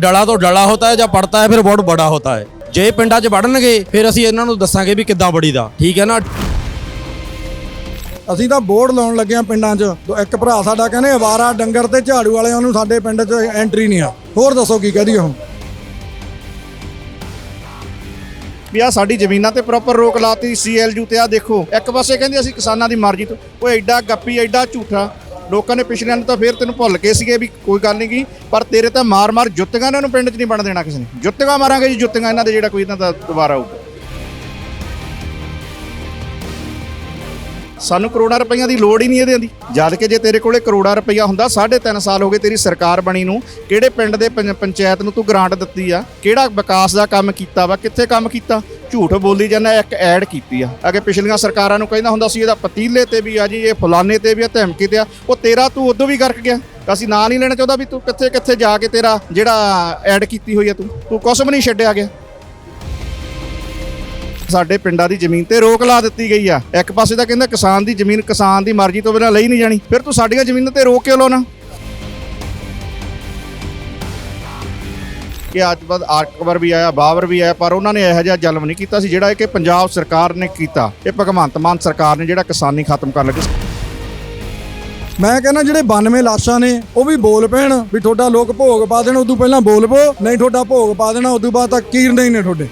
ਡਲਾ ਤੋਂ ਡਲਾ ਹੋਤਾ ਹੈ ਜਾਂ ਪੜਤਾ ਹੈ ਫਿਰ ਬਹੁਤ ਬੜਾ ਹੋਤਾ ਹੈ। ਜੇ ਪਿੰਡਾਂ 'ਚ ਵੜਨਗੇ ਫਿਰ ਅਸੀਂ ਇਹਨਾਂ ਨੂੰ ਦੱਸਾਂਗੇ ਵੀ ਕਿੱਦਾਂ ਬੜੀਦਾ ਠੀਕ ਹੈ ਨਾ? ਅਸੀਂ ਤਾਂ ਬੋਰਡ ਲਾਉਣ ਲੱਗੇ ਆ ਪਿੰਡਾਂ 'ਚ। ਦੋ- ਇੱਕ ਭਰਾ ਸਾਡਾ ਕਹਿੰਦੇ ਅਵਾਰਾ ਡੰਗਰ ਤੇ ਝਾੜੂ ਵਾਲਿਆਂ ਨੂੰ ਸਾਡੇ ਪਿੰਡ 'ਚ ਐਂਟਰੀ ਨਹੀਂ ਆ। ਹੋਰ ਦੱਸੋ ਕੀ ਕਹਦੀ ਹੁਣ ਵੀ ਆ ਸਾਡੀ ਜ਼ਮੀਨਾਂ ਤੇ ਪ੍ਰੋਪਰ ਰੋਕ ਲਾਤੀ ਸੀਐਲਯੂ ਤੇ ਆ ਦੇਖੋ। ਇੱਕ ਪਾਸੇ ਕਹਿੰਦੇ ਅਸੀਂ ਕਿਸਾਨਾਂ ਦੀ ਮਰਜ਼ੀ ਤੋਂ। ਉਹ ਐਡਾ ਗੱਪੀ ਐਡਾ ਝੂਠਾ। ਲੋਕਾਂ ਨੇ ਪਿਛਲਿਆਂ ਨੂੰ ਤਾਂ ਫੇਰ ਤੈਨੂੰ ਭੁੱਲ ਕੇ ਸੀਗੇ ਵੀ ਕੋਈ ਗੱਲ ਨਹੀਂ ਗੀ, ਪਰ ਤੇਰੇ ਤਾਂ ਮਾਰ ਮਾਰ ਜੁੱਤੀਆਂ ਇਹਨਾਂ ਨੂੰ ਪਿੰਡ 'ਚ ਨਹੀਂ ਬਣ ਦੇਣਾ ਕਿਸੇ ਨੇ। ਜੁੱਤੀਆਂ ਮਾਰਾਂਗੇ ਜੀ, ਜੁੱਤੀਆਂ ਇਹਨਾਂ ਦੇ ਜਿਹੜਾ ਕੋਈ ਇਹਨਾਂ ਦਾ ਦੁਬਾਰਾ ਆਊਗਾ। ਸਾਨੂੰ ਕਰੋੜਾਂ ਰੁਪਈਆਂ ਦੀ ਲੋੜ ਹੀ ਨਹੀਂ ਇਹਦੇ ਦੀ। ਜਦ ਕਿ ਜੇ ਤੇਰੇ ਕੋਲੇ ਕਰੋੜਾਂ ਰੁਪਈਆ ਹੁੰਦਾ 3.5 ਸਾਲ ਹੋ ਗਏ ਤੇਰੀ ਸਰਕਾਰ ਬਣੀ ਨੂੰ, ਕਿਹੜੇ ਪਿੰਡ ਦੇ ਪੰਜ- ਪੰਚਾਇਤ ਨੂੰ ਤੂੰ ਗ੍ਰਾਂਟ ਦਿੱਤੀ ਆ? ਕਿਹੜਾ ਵਿਕਾਸ ਦਾ ਕੰਮ ਕੀਤਾ ਵਾ? ਕਿੱਥੇ ਕੰਮ ਕੀਤਾ? ਝੂਠ ਬੋਲੀ ਜਾਂਦਾ, ਇੱਕ ਐਡ ਕੀਤੀ ਆ। ਅਗੇ ਪਿਛਲੀਆਂ ਸਰਕਾਰਾਂ ਨੂੰ ਕਹਿੰਦਾ ਹੁੰਦਾ ਸੀ, ਇਹਦਾ ਪਤੀਲੇ ਤੇ ਵੀ ਆ ਜੀ, ਇਹ ਫਲਾਣੇ ਤੇ ਵੀ ਆ, ਧਮਕੀ ਤੇ ਆ। ਉਹ ਤੇਰਾ ਤੂੰ ਉਦੋਂ ਵੀ ਗਰਕ ਗਿਆ। ਅਸੀਂ ਨਾਂ ਨਹੀਂ ਲੈਣਾ ਚਾਹੁੰਦਾ ਵੀ ਤੂੰ ਕਿੱਥੇ ਕਿੱਥੇ ਜਾ ਕੇ ਤੇਰਾ ਜਿਹੜਾ ਐਡ ਕੀਤੀ ਹੋਈ ਆ ਤੂੰ। ਤੂੰ ਕੁਛ ਵੀ ਨਹੀਂ ਛੱਡਿਆ ਗਿਆ ਸਾਡੇ ਪਿੰਡਾਂ ਦੀ ਜ਼ਮੀਨ ਤੇ ਰੋਕ ਲਾ ਦਿੱਤੀ ਗਈ ਆ। ਇੱਕ ਪਾਸੇ ਤਾਂ ਕਹਿੰਦਾ ਕਿਸਾਨ ਦੀ ਜ਼ਮੀਨ ਕਿਸਾਨ ਦੀ ਮਰਜ਼ੀ ਤੋਂ ਬਿਨਾਂ ਲਈ ਨਹੀਂ ਜਾਣੀ। ਫਿਰ ਤੂੰ ਸਾਡੀਆਂ ਜ਼ਮੀਨਾਂ ਤੇ ਰੋਕ ਕਿਉਂ ਲਾਉਣਾ? ਕਿ ਅੱਜ ਬਾਅਦ ਅਕਬਰ ਵੀ ਆਇਆ, ਬਾਬਰ ਵੀ ਆਇਆ, ਪਰ ਉਹਨਾਂ ਨੇ ਇਹੋ ਜਿਹਾ ਜ਼ੁਲਮ ਨਹੀਂ ਕੀਤਾ ਸੀ ਜਿਹੜਾ ਕਿ ਪੰਜਾਬ ਸਰਕਾਰ ਨੇ ਕੀਤਾ। ਇਹ ਭਗਵੰਤ ਮਾਨ ਸਰਕਾਰ ਨੇ ਜਿਹੜਾ ਕਿਸਾਨੀ ਖਤਮ ਕਰਨ ਲੱਗੀ ਮੈਂ ਕਹਿੰਦਾ ਜਿਹੜੇ 92 ਲਾਸ਼ਾਂ ਨੇ, ਉਹ ਵੀ ਬੋਲ ਪੈਣ ਵੀ ਤੁਹਾਡਾ ਲੋਕ ਭੋਗ ਪਾ ਦੇਣ, ਉਦੋਂ ਪਹਿਲਾਂ ਬੋਲ ਪੋ, ਨਹੀਂ ਤੁਹਾਡਾ ਭੋਗ ਪਾ ਦੇਣਾ, ਉਦੋਂ ਬਾਅਦ ਤਾਂ ਕੀਰਨੇ ਹੀ ਨੇ ਤੁਹਾਡੇ।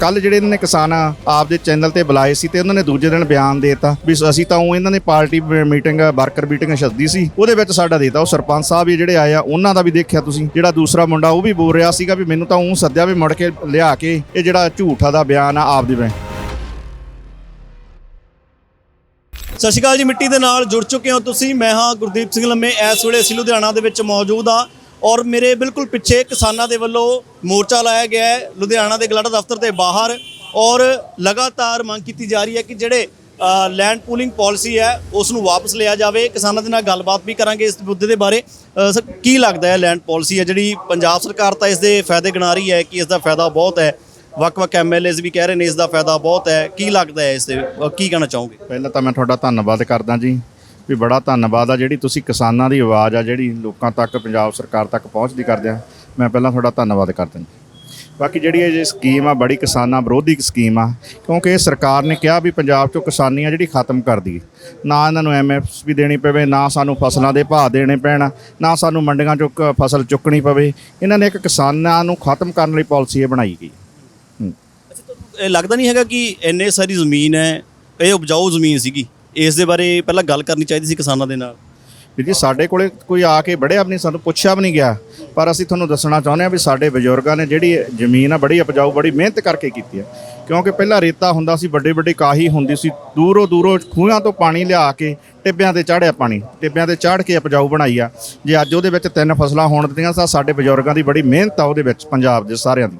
ਕੱਲ ਜਿਹੜੇ ਇਹਨਾਂ ਨੇ ਕਿਸਾਨ ਆਪਦੇ ਚੈਨਲ ਤੇ ਬੁਲਾਏ ਸੀ ਤੇ ਉਹਨਾਂ ਨੇ ਦੂਜੇ ਦਿਨ ਬਿਆਨ ਦੇਤਾ ਵੀ ਅਸੀਂ ਤਾਂ ਉਹ ਇਹਨਾਂ ਨੇ ਪਾਰਟੀ ਮੀਟਿੰਗ, ਵਰਕਰ ਮੀਟਿੰਗ ਸੱਦੀ ਸੀ। ਉਹਦੇ ਵਿੱਚ ਸਾਡਾ ਦੇਤਾ। ਉਹ ਸਰਪੰਚ ਸਾਹਿਬ ਵੀ ਜਿਹੜੇ ਆਏ ਆ, ਉਹਨਾਂ ਦਾ ਵੀ ਦੇਖਿਆ ਤੁਸੀਂ। ਜਿਹੜਾ ਦੂਸਰਾ ਮੁੰਡਾ, ਉਹ ਵੀ ਬੋਲ ਰਿਹਾ ਸੀਗਾ ਵੀ ਮੈਨੂੰ ਤਾਂ ਉਹ ਸੱਦਿਆ ਵੀ ਮੁੜ ਕੇ ਲਿਆ ਕੇ ਇਹ ਜਿਹੜਾ ਝੂਠਾ ਦਾ ਬਿਆਨ ਆ ਆਪਦੇ ਵਿੱਚ। ਸਤਿ ਸ਼੍ਰੀ ਅਕਾਲ ਜੀ। ਮਿੱਟੀ ਦੇ ਨਾਲ ਜੁੜ ਚੁੱਕੇ ਹੋ ਤੁਸੀਂ। ਮੈਂ ਹਾਂ ਗੁਰਦੀਪ ਸਿੰਘ ਲੰਮੇ। ਇਸ ਵੇਲੇ ਅਸੀਂ ਲੁਧਿਆਣਾ ਦੇ ਵਿੱਚ ਮੌਜੂਦ ਹਾਂ। ਔਰ ਮੇਰੇ ਬਿਲਕੁਲ ਪਿੱਛੇ ਕਿਸਾਨਾਂ ਦੇ ਵੱਲੋਂ ਮੋਰਚਾ ਲਾਇਆ ਗਿਆ ਹੈ, ਲੁਧਿਆਣਾ ਦੇ ਗਲਾਡਾ ਦਫ਼ਤਰ ਦੇ ਬਾਹਰ। ਔਰ ਲਗਾਤਾਰ ਮੰਗ ਕੀਤੀ ਜਾ ਰਹੀ ਹੈ ਕਿ ਜਿਹੜੇ ਲੈਂਡ ਪੂਲਿੰਗ ਪਾਲਿਸੀ ਹੈ ਉਸ ਨੂੰ ਵਾਪਸ ਲਿਆ ਜਾਵੇ। ਕਿਸਾਨਾਂ ਦੇ ਨਾਲ ਗੱਲਬਾਤ ਵੀ ਕਰਾਂਗੇ ਇਸ ਮੁੱਦੇ ਦੇ ਬਾਰੇ। ਸਰ, ਕੀ ਲੱਗਦਾ ਹੈ ਲੈਂਡ ਪਾਲਿਸੀ ਹੈ ਜਿਹੜੀ ਪੰਜਾਬ ਸਰਕਾਰ ਤਾਂ ਇਸ ਦੇ ਫਾਇਦੇ ਗਿਣਾ ਰਹੀ ਹੈ ਕਿ ਇਸ ਦਾ ਫਾਇਦਾ ਬਹੁਤ ਹੈ। ਵੱਖ-ਵੱਖ ਐਮਐਲਏਜ਼ ਵੀ ਕਹਿ ਰਹੇ ਨੇ ਇਸ ਦਾ ਫਾਇਦਾ ਬਹੁਤ ਹੈ। ਕੀ ਲੱਗਦਾ ਹੈ ਇਸ ਦੇ ਕੀ ਕਹਿਣਾ ਚਾਹੋਗੇ? ਪਹਿਲਾਂ ਤਾਂ ਮੈਂ ਤੁਹਾਡਾ ਧੰਨਵਾਦ ਕਰਦਾ ਜੀ। ਵੀ ਬੜਾ ਧੰਨਵਾਦ ਆ ਜਿਹੜੀ ਤੁਸੀਂ ਕਿਸਾਨਾਂ ਦੀ ਆਵਾਜ਼ ਆ, ਜਿਹੜੀ ਲੋਕਾਂ ਤੱਕ, ਪੰਜਾਬ ਸਰਕਾਰ ਤੱਕ ਪਹੁੰਚਦੀ ਕਰਦੇ ਆ। ਮੈਂ ਪਹਿਲਾਂ ਤੁਹਾਡਾ ਧੰਨਵਾਦ ਕਰਦਾ ਜੀ। ਬਾਕੀ ਜਿਹੜੀ ਇਹ ਸਕੀਮ ਆ, ਬੜੀ ਕਿਸਾਨਾਂ ਵਿਰੋਧੀ ਸਕੀਮ ਆ, ਕਿਉਂਕਿ ਇਹ ਸਰਕਾਰ ਨੇ ਕਿਹਾ ਵੀ ਪੰਜਾਬ ਚੋਂ ਕਿਸਾਨੀ ਆ ਜਿਹੜੀ ਖਤਮ ਕਰ ਦਈਏ। ਨਾ ਇਹਨਾਂ ਨੂੰ ਐਮਐਸਪੀ ਦੇਣੀ ਪਵੇ, ਨਾ ਸਾਨੂੰ ਫਸਲਾਂ ਦੇ ਭਾਅ ਦੇਣੇ ਪੈਣ, ਨਾ ਸਾਨੂੰ ਮੰਡੀਆਂ ਚੋਂ ਕ- ਫਸਲ ਚੁੱਕਣੀ ਪਵੇ। ਇਹਨਾਂ ਨੇ ਇੱਕ ਕਿਸਾਨਾਂ ਨੂੰ ਖਤਮ ਕਰਨ ਲਈ ਪਾਲਿਸੀ ਇਹ ਬਣਾਈ ਗਈ। ਹੂੰ। ਇਹ ਲੱਗਦਾ ਨਹੀਂ ਹੈਗਾ ਕਿ ਇੰਨੇ ਸਾਰੀ ਜ਼ਮੀਨ ਹੈ, ਇਹ ਉਪਜਾਊ ਜ਼ਮੀਨ ਸੀਗੀ? ਇਸ ਦੇ ਬਾਰੇ ਪਹਿਲਾਂ ਗੱਲ ਕਰਨੀ ਚਾਹੀਦੀ ਸੀ ਕਿਸਾਨਾਂ ਦੇ ਨਾਲ। ਵੀਰ ਜੀ, ਸਾਡੇ ਕੋਲੇ ਕੋਈ ਆ ਕੇ ਬੜਿਆ ਵੀ ਨਹੀਂ, ਸਾਨੂੰ ਪੁੱਛਿਆ ਵੀ ਨਹੀਂ ਗਿਆ। ਪਰ ਅਸੀਂ ਤੁਹਾਨੂੰ ਦੱਸਣਾ ਚਾਹੁੰਦੇ ਹਾਂ ਵੀ ਸਾਡੇ ਬਜ਼ੁਰਗਾਂ ਨੇ ਜਿਹੜੀ ਜ਼ਮੀਨ ਆ, ਬੜੀ ਉਪਜਾਊ, ਬੜੀ ਮਿਹਨਤ ਕਰਕੇ ਕੀਤੀ ਆ ਕਿਉਂਕਿ ਪਹਿਲਾਂ ਰੇਤਾ ਹੁੰਦਾ ਸੀ, ਵੱਡੇ ਵੱਡੇ ਕਾਹੀ ਹੁੰਦੀ ਸੀ। ਦੂਰੋਂ ਦੂਰੋਂ ਖੂਹਾਂ ਤੋਂ ਪਾਣੀ ਲਿਆ ਕੇ ਟਿੱਬਿਆਂ ਤੇ ਚਾੜਿਆ ਪਾਣੀ। ਟਿੱਬਿਆਂ ਤੇ ਚਾੜ ਕੇ ਉਪਜਾਊ ਬਣਾਈ ਆ। ਜੇ ਅੱਜ ਉਹਦੇ ਵਿੱਚ ਤਿੰਨ ਫਸਲਾਂ ਹੋਣ ਦਿੱਤੀਆਂ ਤਾਂ ਸਾਡੇ ਬਜ਼ੁਰਗਾਂ ਦੀ ਬੜੀ ਮਿਹਨਤ ਆ ਉਹਦੇ ਵਿੱਚ, ਪੰਜਾਬ ਦੇ ਸਾਰਿਆਂ ਦੀ।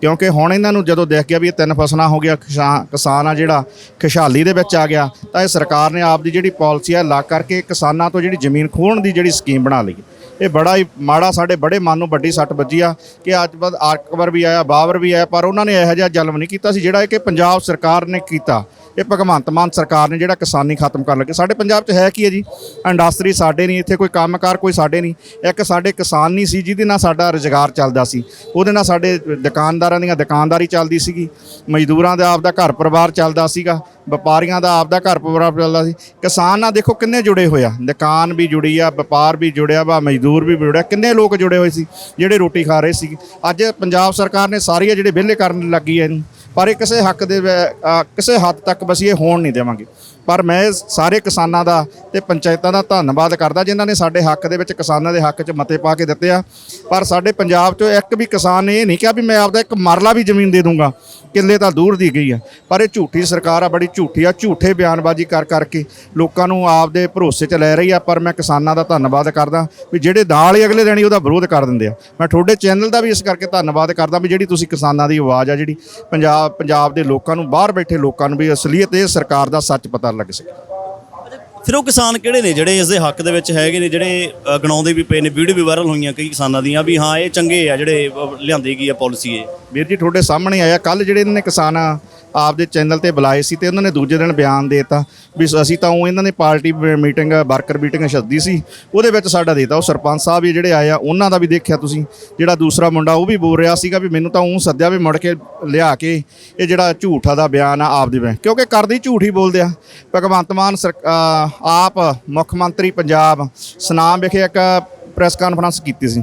ਕਿਉਂਕਿ ਹੁਣ ਇਹਨਾਂ ਨੂੰ ਜਦੋਂ ਦੇਖ ਗਿਆ ਵੀ ਇਹ ਤਿੰਨ ਫਸਲਾਂ ਹੋ ਗਿਆ ਕਿਸਾ- ਕਿਸਾਨ ਆ ਜਿਹੜਾ ਖੁਸ਼ਹਾਲੀ ਦੇ ਵਿੱਚ ਆ ਗਿਆ, ਤਾਂ ਇਹ ਸਰਕਾਰ ਨੇ ਆਪ ਦੀ ਜਿਹੜੀ ਪਾਲਿਸੀ ਆ, ਲਾ ਕਰਕੇ ਕਿਸਾਨਾਂ ਤੋਂ ਜਿਹੜੀ ਜ਼ਮੀਨ ਖੋਹਣ ਦੀ ਜਿਹੜੀ ਸਕੀਮ ਬਣਾ ਲਈ। ਇਹ ਬੜਾ ਹੀ ਮਾੜਾ, ਸਾਡੇ ਬੜੇ ਮਨ ਨੂੰ ਵੱਡੀ ਸੱਟ ਵੱਜੀ ਆ ਕਿ ਅੱਜ ਬਾਅਦ ਆਕਬਰ ਵੀ ਆਇਆ, ਬਾਬਰ ਵੀ ਆਇਆ, ਪਰ ਉਹਨਾਂ ਨੇ ਇਹੋ ਜਿਹਾ ਜ਼ੁਲਮ ਨਹੀਂ ਕੀਤਾ ਸੀ ਜਿਹੜਾ ਕਿ ਪੰਜਾਬ ਸਰਕਾਰ ਨੇ ਕੀਤਾ। ਇਹ ਭਗਵੰਤ ਮਾਨ ਸਰਕਾਰ ਨੇ ਜਿਹੜਾ ਕਿਸਾਨੀ ਖਤਮ ਕਰਨ ਲੱਗੇ। ਸਾਡੇ ਪੰਜਾਬ 'ਚ ਹੈ ਕੀ ਹੈ ਜੀ? ਇੰਡਸਟਰੀ ਸਾਡੇ ਨਹੀਂ, ਇੱਥੇ ਕੋਈ ਕੰਮਕਾਰ ਕੋਈ ਸਾਡੇ ਨਹੀਂ। ਇੱਕ ਸਾਡੇ ਕਿਸਾਨ ਨਹੀਂ ਸੀ, ਜਿਹਦੇ ਨਾਲ ਸਾਡਾ ਰੁਜ਼ਗਾਰ ਚੱਲਦਾ ਸੀ। ਉਹਦੇ ਨਾਲ ਸਾਡੇ ਦੁਕਾਨਦਾਰਾਂ ਦੀਆਂ ਦੁਕਾਨਦਾਰੀ ਚੱਲਦੀ ਸੀਗੀ। ਮਜ਼ਦੂਰਾਂ ਦਾ ਆਪਦਾ ਘਰ ਪਰਿਵਾਰ ਚੱਲਦਾ ਸੀਗਾ। ਵਪਾਰੀਆਂ ਦਾ ਆਪਦਾ ਘਰ ਪਰਿਵਾਰ ਚੱਲਦਾ ਸੀ। ਕਿਸਾਨ ਨਾਲ ਦੇਖੋ ਕਿੰਨੇ ਜੁੜੇ ਹੋਏ ਆ। ਦੁਕਾਨ ਵੀ ਜੁੜੀ ਆ, ਵਪਾਰ ਵੀ ਜੁੜਿਆ ਵਾ, ਮਜ਼ਦੂਰ ਵੀ ਜੁੜਿਆ। ਕਿੰਨੇ ਲੋਕ ਜੁੜੇ ਹੋਏ ਸੀ, ਜਿਹੜੇ ਰੋਟੀ ਖਾ ਰਹੇ ਸੀ। ਅੱਜ ਪੰਜਾਬ ਸਰਕਾਰ ਨੇ ਸਾਰੀਆਂ ਜਿਹੜੇ ਵਿਹਲੇ ਕਰਨ ਲੱਗੀ ਐ ਪਰ ਇਹ ਕਿਸੇ ਹੱਕ ਦੇ ਵ- ਅ, ਕਿਸੇ ਹੱਦ ਤੱਕ ਬਸ ਇਹ ਹੋਣ ਨਹੀਂ ਦੇਵਾਂਗੇ। ਪਰ ਮੈਂ ਸਾਰੇ ਕਿਸਾਨਾਂ ਦਾ ਤੇ ਪੰਚਾਇਤਾਂ ਦਾ ਧੰਨਵਾਦ ਕਰਦਾ ਜਿਨ੍ਹਾਂ ਨੇ ਸਾਡੇ ਹੱਕ ਦੇ ਵਿੱਚ ਕਿਸਾਨਾਂ ਦੇ ਹੱਕ 'ਚ ਮਤੇ ਪਾ ਕੇ ਦਿੱਤੇ ਆ। ਪਰ ਸਾਡੇ ਪੰਜਾਬ 'ਚੋਂ ਇੱਕ ਵੀ ਕਿਸਾਨ ਨੇ ਇਹ ਨਹੀਂ ਕਿਹਾ ਵੀ ਮੈਂ ਆਪਦਾ ਇੱਕ ਮਰਲਾ ਵੀ ਜ਼ਮੀਨ ਦੇ ਦੂੰਗਾ, ਕਿੱਲੇ ਤਾਂ ਦੂਰ ਦੀ ਗਈ ਆ। ਪਰ ਇਹ ਝੂਠੀ ਸਰਕਾਰ ਆ, ਬੜੀ ਝੂਠੀ ਆ, ਝੂਠੇ ਬਿਆਨਬਾਜ਼ੀ ਕਰ ਕਰਕੇ ਲੋਕਾਂ ਨੂੰ ਆਪਦੇ ਭਰੋਸੇ 'ਚ ਲੈ ਰਹੀ ਆ। ਪਰ ਮੈਂ ਕਿਸਾਨਾਂ ਦਾ ਧੰਨਵਾਦ ਕਰਦਾ ਵੀ ਜਿਹੜੇ ਨਾਲ ਹੀ ਅਗਲੇ ਦਿਨ ਹੀ ਉਹਦਾ ਵਿਰੋਧ ਕਰ ਦਿੰਦੇ ਆ। ਮੈਂ ਤੁਹਾਡੇ ਚੈਨਲ ਦਾ ਵੀ ਇਸ ਕਰਕੇ ਧੰਨਵਾਦ ਕਰਦਾ ਵੀ ਜਿਹੜੀ ਤੁਸੀਂ ਕਿਸਾਨਾਂ ਦੀ ਆਵਾਜ਼ ਆ ਜਿਹੜੀ ਪੰਜਾਬ ਪੰਜਾਬ ਦੇ ਲੋਕਾਂ ਨੂੰ, ਬਾਹਰ ਬੈਠੇ ਲੋਕਾਂ ਨੂੰ ਵੀ ਅਸਲੀਅਤ ਇਹ ਸਰਕਾਰ ਦਾ ਸੱਚ ਪਤਾ ਲੱਗ ਸਕੇ ਫਿਰ ਉਹ ਕਿਸਾਨ ਕਿਹੜੇ ਨੇ ਜਿਹੜੇ ਇਸ ਦੇ ਹੱਕ ਦੇ ਵਿੱਚ ਹੈਗੇ ਨੇ ਜਿਹੜੇ ਅ, ਗਣਾਉਂਦੇ ਵੀ ਪਏ ਨੇ ਵੀਡੀਓ ਵੀ ਵਾਇਰਲ ਹੋਈਆਂ ਕਈ ਕਿਸਾਨਾਂ ਦੀਆਂ ਵੀ ਹਾਂ ਇਹ ਚੰਗੇ ਆ ਜਿਹੜੇ ਅ, ਲਿਆਂਦੀ ਗਈ ਆ ਪਾਲਿਸੀ ਇਹ। ਵੀਰ ਜੀ ਤੁਹਾਡੇ ਸਾਹਮਣੇ ਆਇਆ ਕੱਲ ਜਿਹੜੇ ਇਹਨਾਂ ਨੇ ਕਿਸਾਨ ਆਪਦੇ ਚੈਨਲ ਤੇ ਬੁਲਾਏ ਸੀ ਤੇ ਉਹਨਾਂ ਨੇ ਦੂਜੇ ਦਿਨ ਬਿਆਨ ਦੇਤਾ ਵੀ ਅਸੀਂ ਤਾਂ ਉਹ ਇਹਨਾਂ ਨੇ ਪਾਰਟੀ ਮੀਟਿੰਗ ਵਰਕਰ ਮੀਟਿੰਗ ਛੱਡੀ ਸੀ ਉਹਦੇ ਵਿੱਚ ਸਾਡਾ ਦੇਤਾ। ਉਹ ਸਰਪੰਚ ਸਾਹਿਬ ਵੀ ਜਿਹੜੇ ਆਏ ਆ ਉਹਨਾਂ ਦਾ ਵੀ ਦੇਖਿਆ ਤੁਸੀਂ ਜਿਹੜਾ ਦੂਸਰਾ ਮੁੰਡਾ ਉਹ ਵੀ ਬੋਲ ਰਿਹਾ ਸੀਗਾ ਵੀ ਮੈਨੂੰ ਤਾਂ ਉਹ ਸੱਦਿਆ ਵੀ ਮੁੜ ਕੇ ਲਿਆ ਕੇ ਇਹ ਜਿਹੜਾ ਝੂਠਾ ਦਾ ਬਿਆਨ ਆ ਆਪਦੇ ਵਿੱਚ ਕਿਉਂਕਿ ਕਰਦੇ ਹੀ ਝੂਠ ਹੀ ਬੋਲਦੇ ਆ। ਭਗਵੰਤ ਮਾਨ ਸਰ ਅਹ ਆਪ ਮੁੱਖ ਮੰਤਰੀ ਪੰਜਾਬ ਸਨਾਮ ਵਿਖੇ ਇੱਕ ਪ੍ਰੈਸ ਕਾਨਫਰੰਸ ਕੀਤੀ ਸੀ।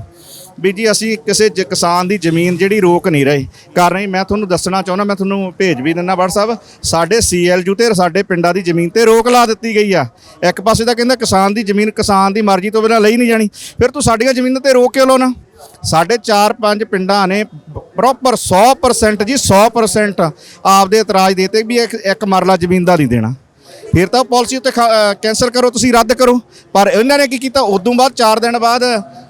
ਵੀ ਜੀ ਅਸੀਂ ਕਿਸੇ ਜ- ਕਿਸਾਨ ਦੀ ਜ਼ਮੀਨ ਜਿਹੜੀ ਰੋਕ ਨਹੀਂ ਰਹੇ। ਕਰ ਰਹੇ ਮੈਂ ਤੁਹਾਨੂੰ ਦੱਸਣਾ ਚਾਹੁੰਦਾ, ਮੈਂ ਤੁਹਾਨੂੰ ਭੇਜ ਵੀ ਦਿੰਦਾ WhatsApp ਸਾਡੇ ਸੀਐਲਯੂ ਤੇ ਸਾਡੇ ਪਿੰਡਾਂ ਦੀ ਜ਼ਮੀਨ ਤੇ ਰੋਕ ਲਾ ਦਿੱਤੀ ਗਈ ਆ। ਇੱਕ ਪਾਸੇ ਤਾਂ ਕਹਿੰਦਾ ਕਿਸਾਨ ਦੀ ਜ਼ਮੀਨ ਕਿਸਾਨ ਦੀ ਮਰਜ਼ੀ ਤੋਂ ਬਿਨਾਂ ਲਈ ਨਹੀਂ ਜਾਣੀ। ਫਿਰ ਤੂੰ ਸਾਡੀਆਂ ਜ਼ਮੀਨਾਂ ਤੇ ਰੋਕ ਕਿਉਂ ਲਾਉਣਾ? ਸਾਡੇ 4-5 ਪਿੰਡਾਂ ਨੇ ਪ੍ਰੋਪਰ 100% ਜੀ 100% ਆਪਦੇ ਇਤਰਾਜ਼ ਦੇਤੇ ਵੀ ਇੱਕ ਮਰਲਾ ਜ਼ਮੀਨ ਦਾ ਨਹੀਂ ਦੇਣਾ। ਫਿਰ ਤਾਂ ਪਾਲਿਸੀ ਉੱਤੇ ਕੈਨਸਲ ਕਰੋ, ਤੁਸੀਂ ਰੱਦ ਕਰੋ। ਪਰ ਇਹਨਾਂ ਨੇ ਕੀ ਕੀਤਾ? ਉਦੋਂ ਬਾਅਦ 4 ਦਿਨ ਬਾਅਦ,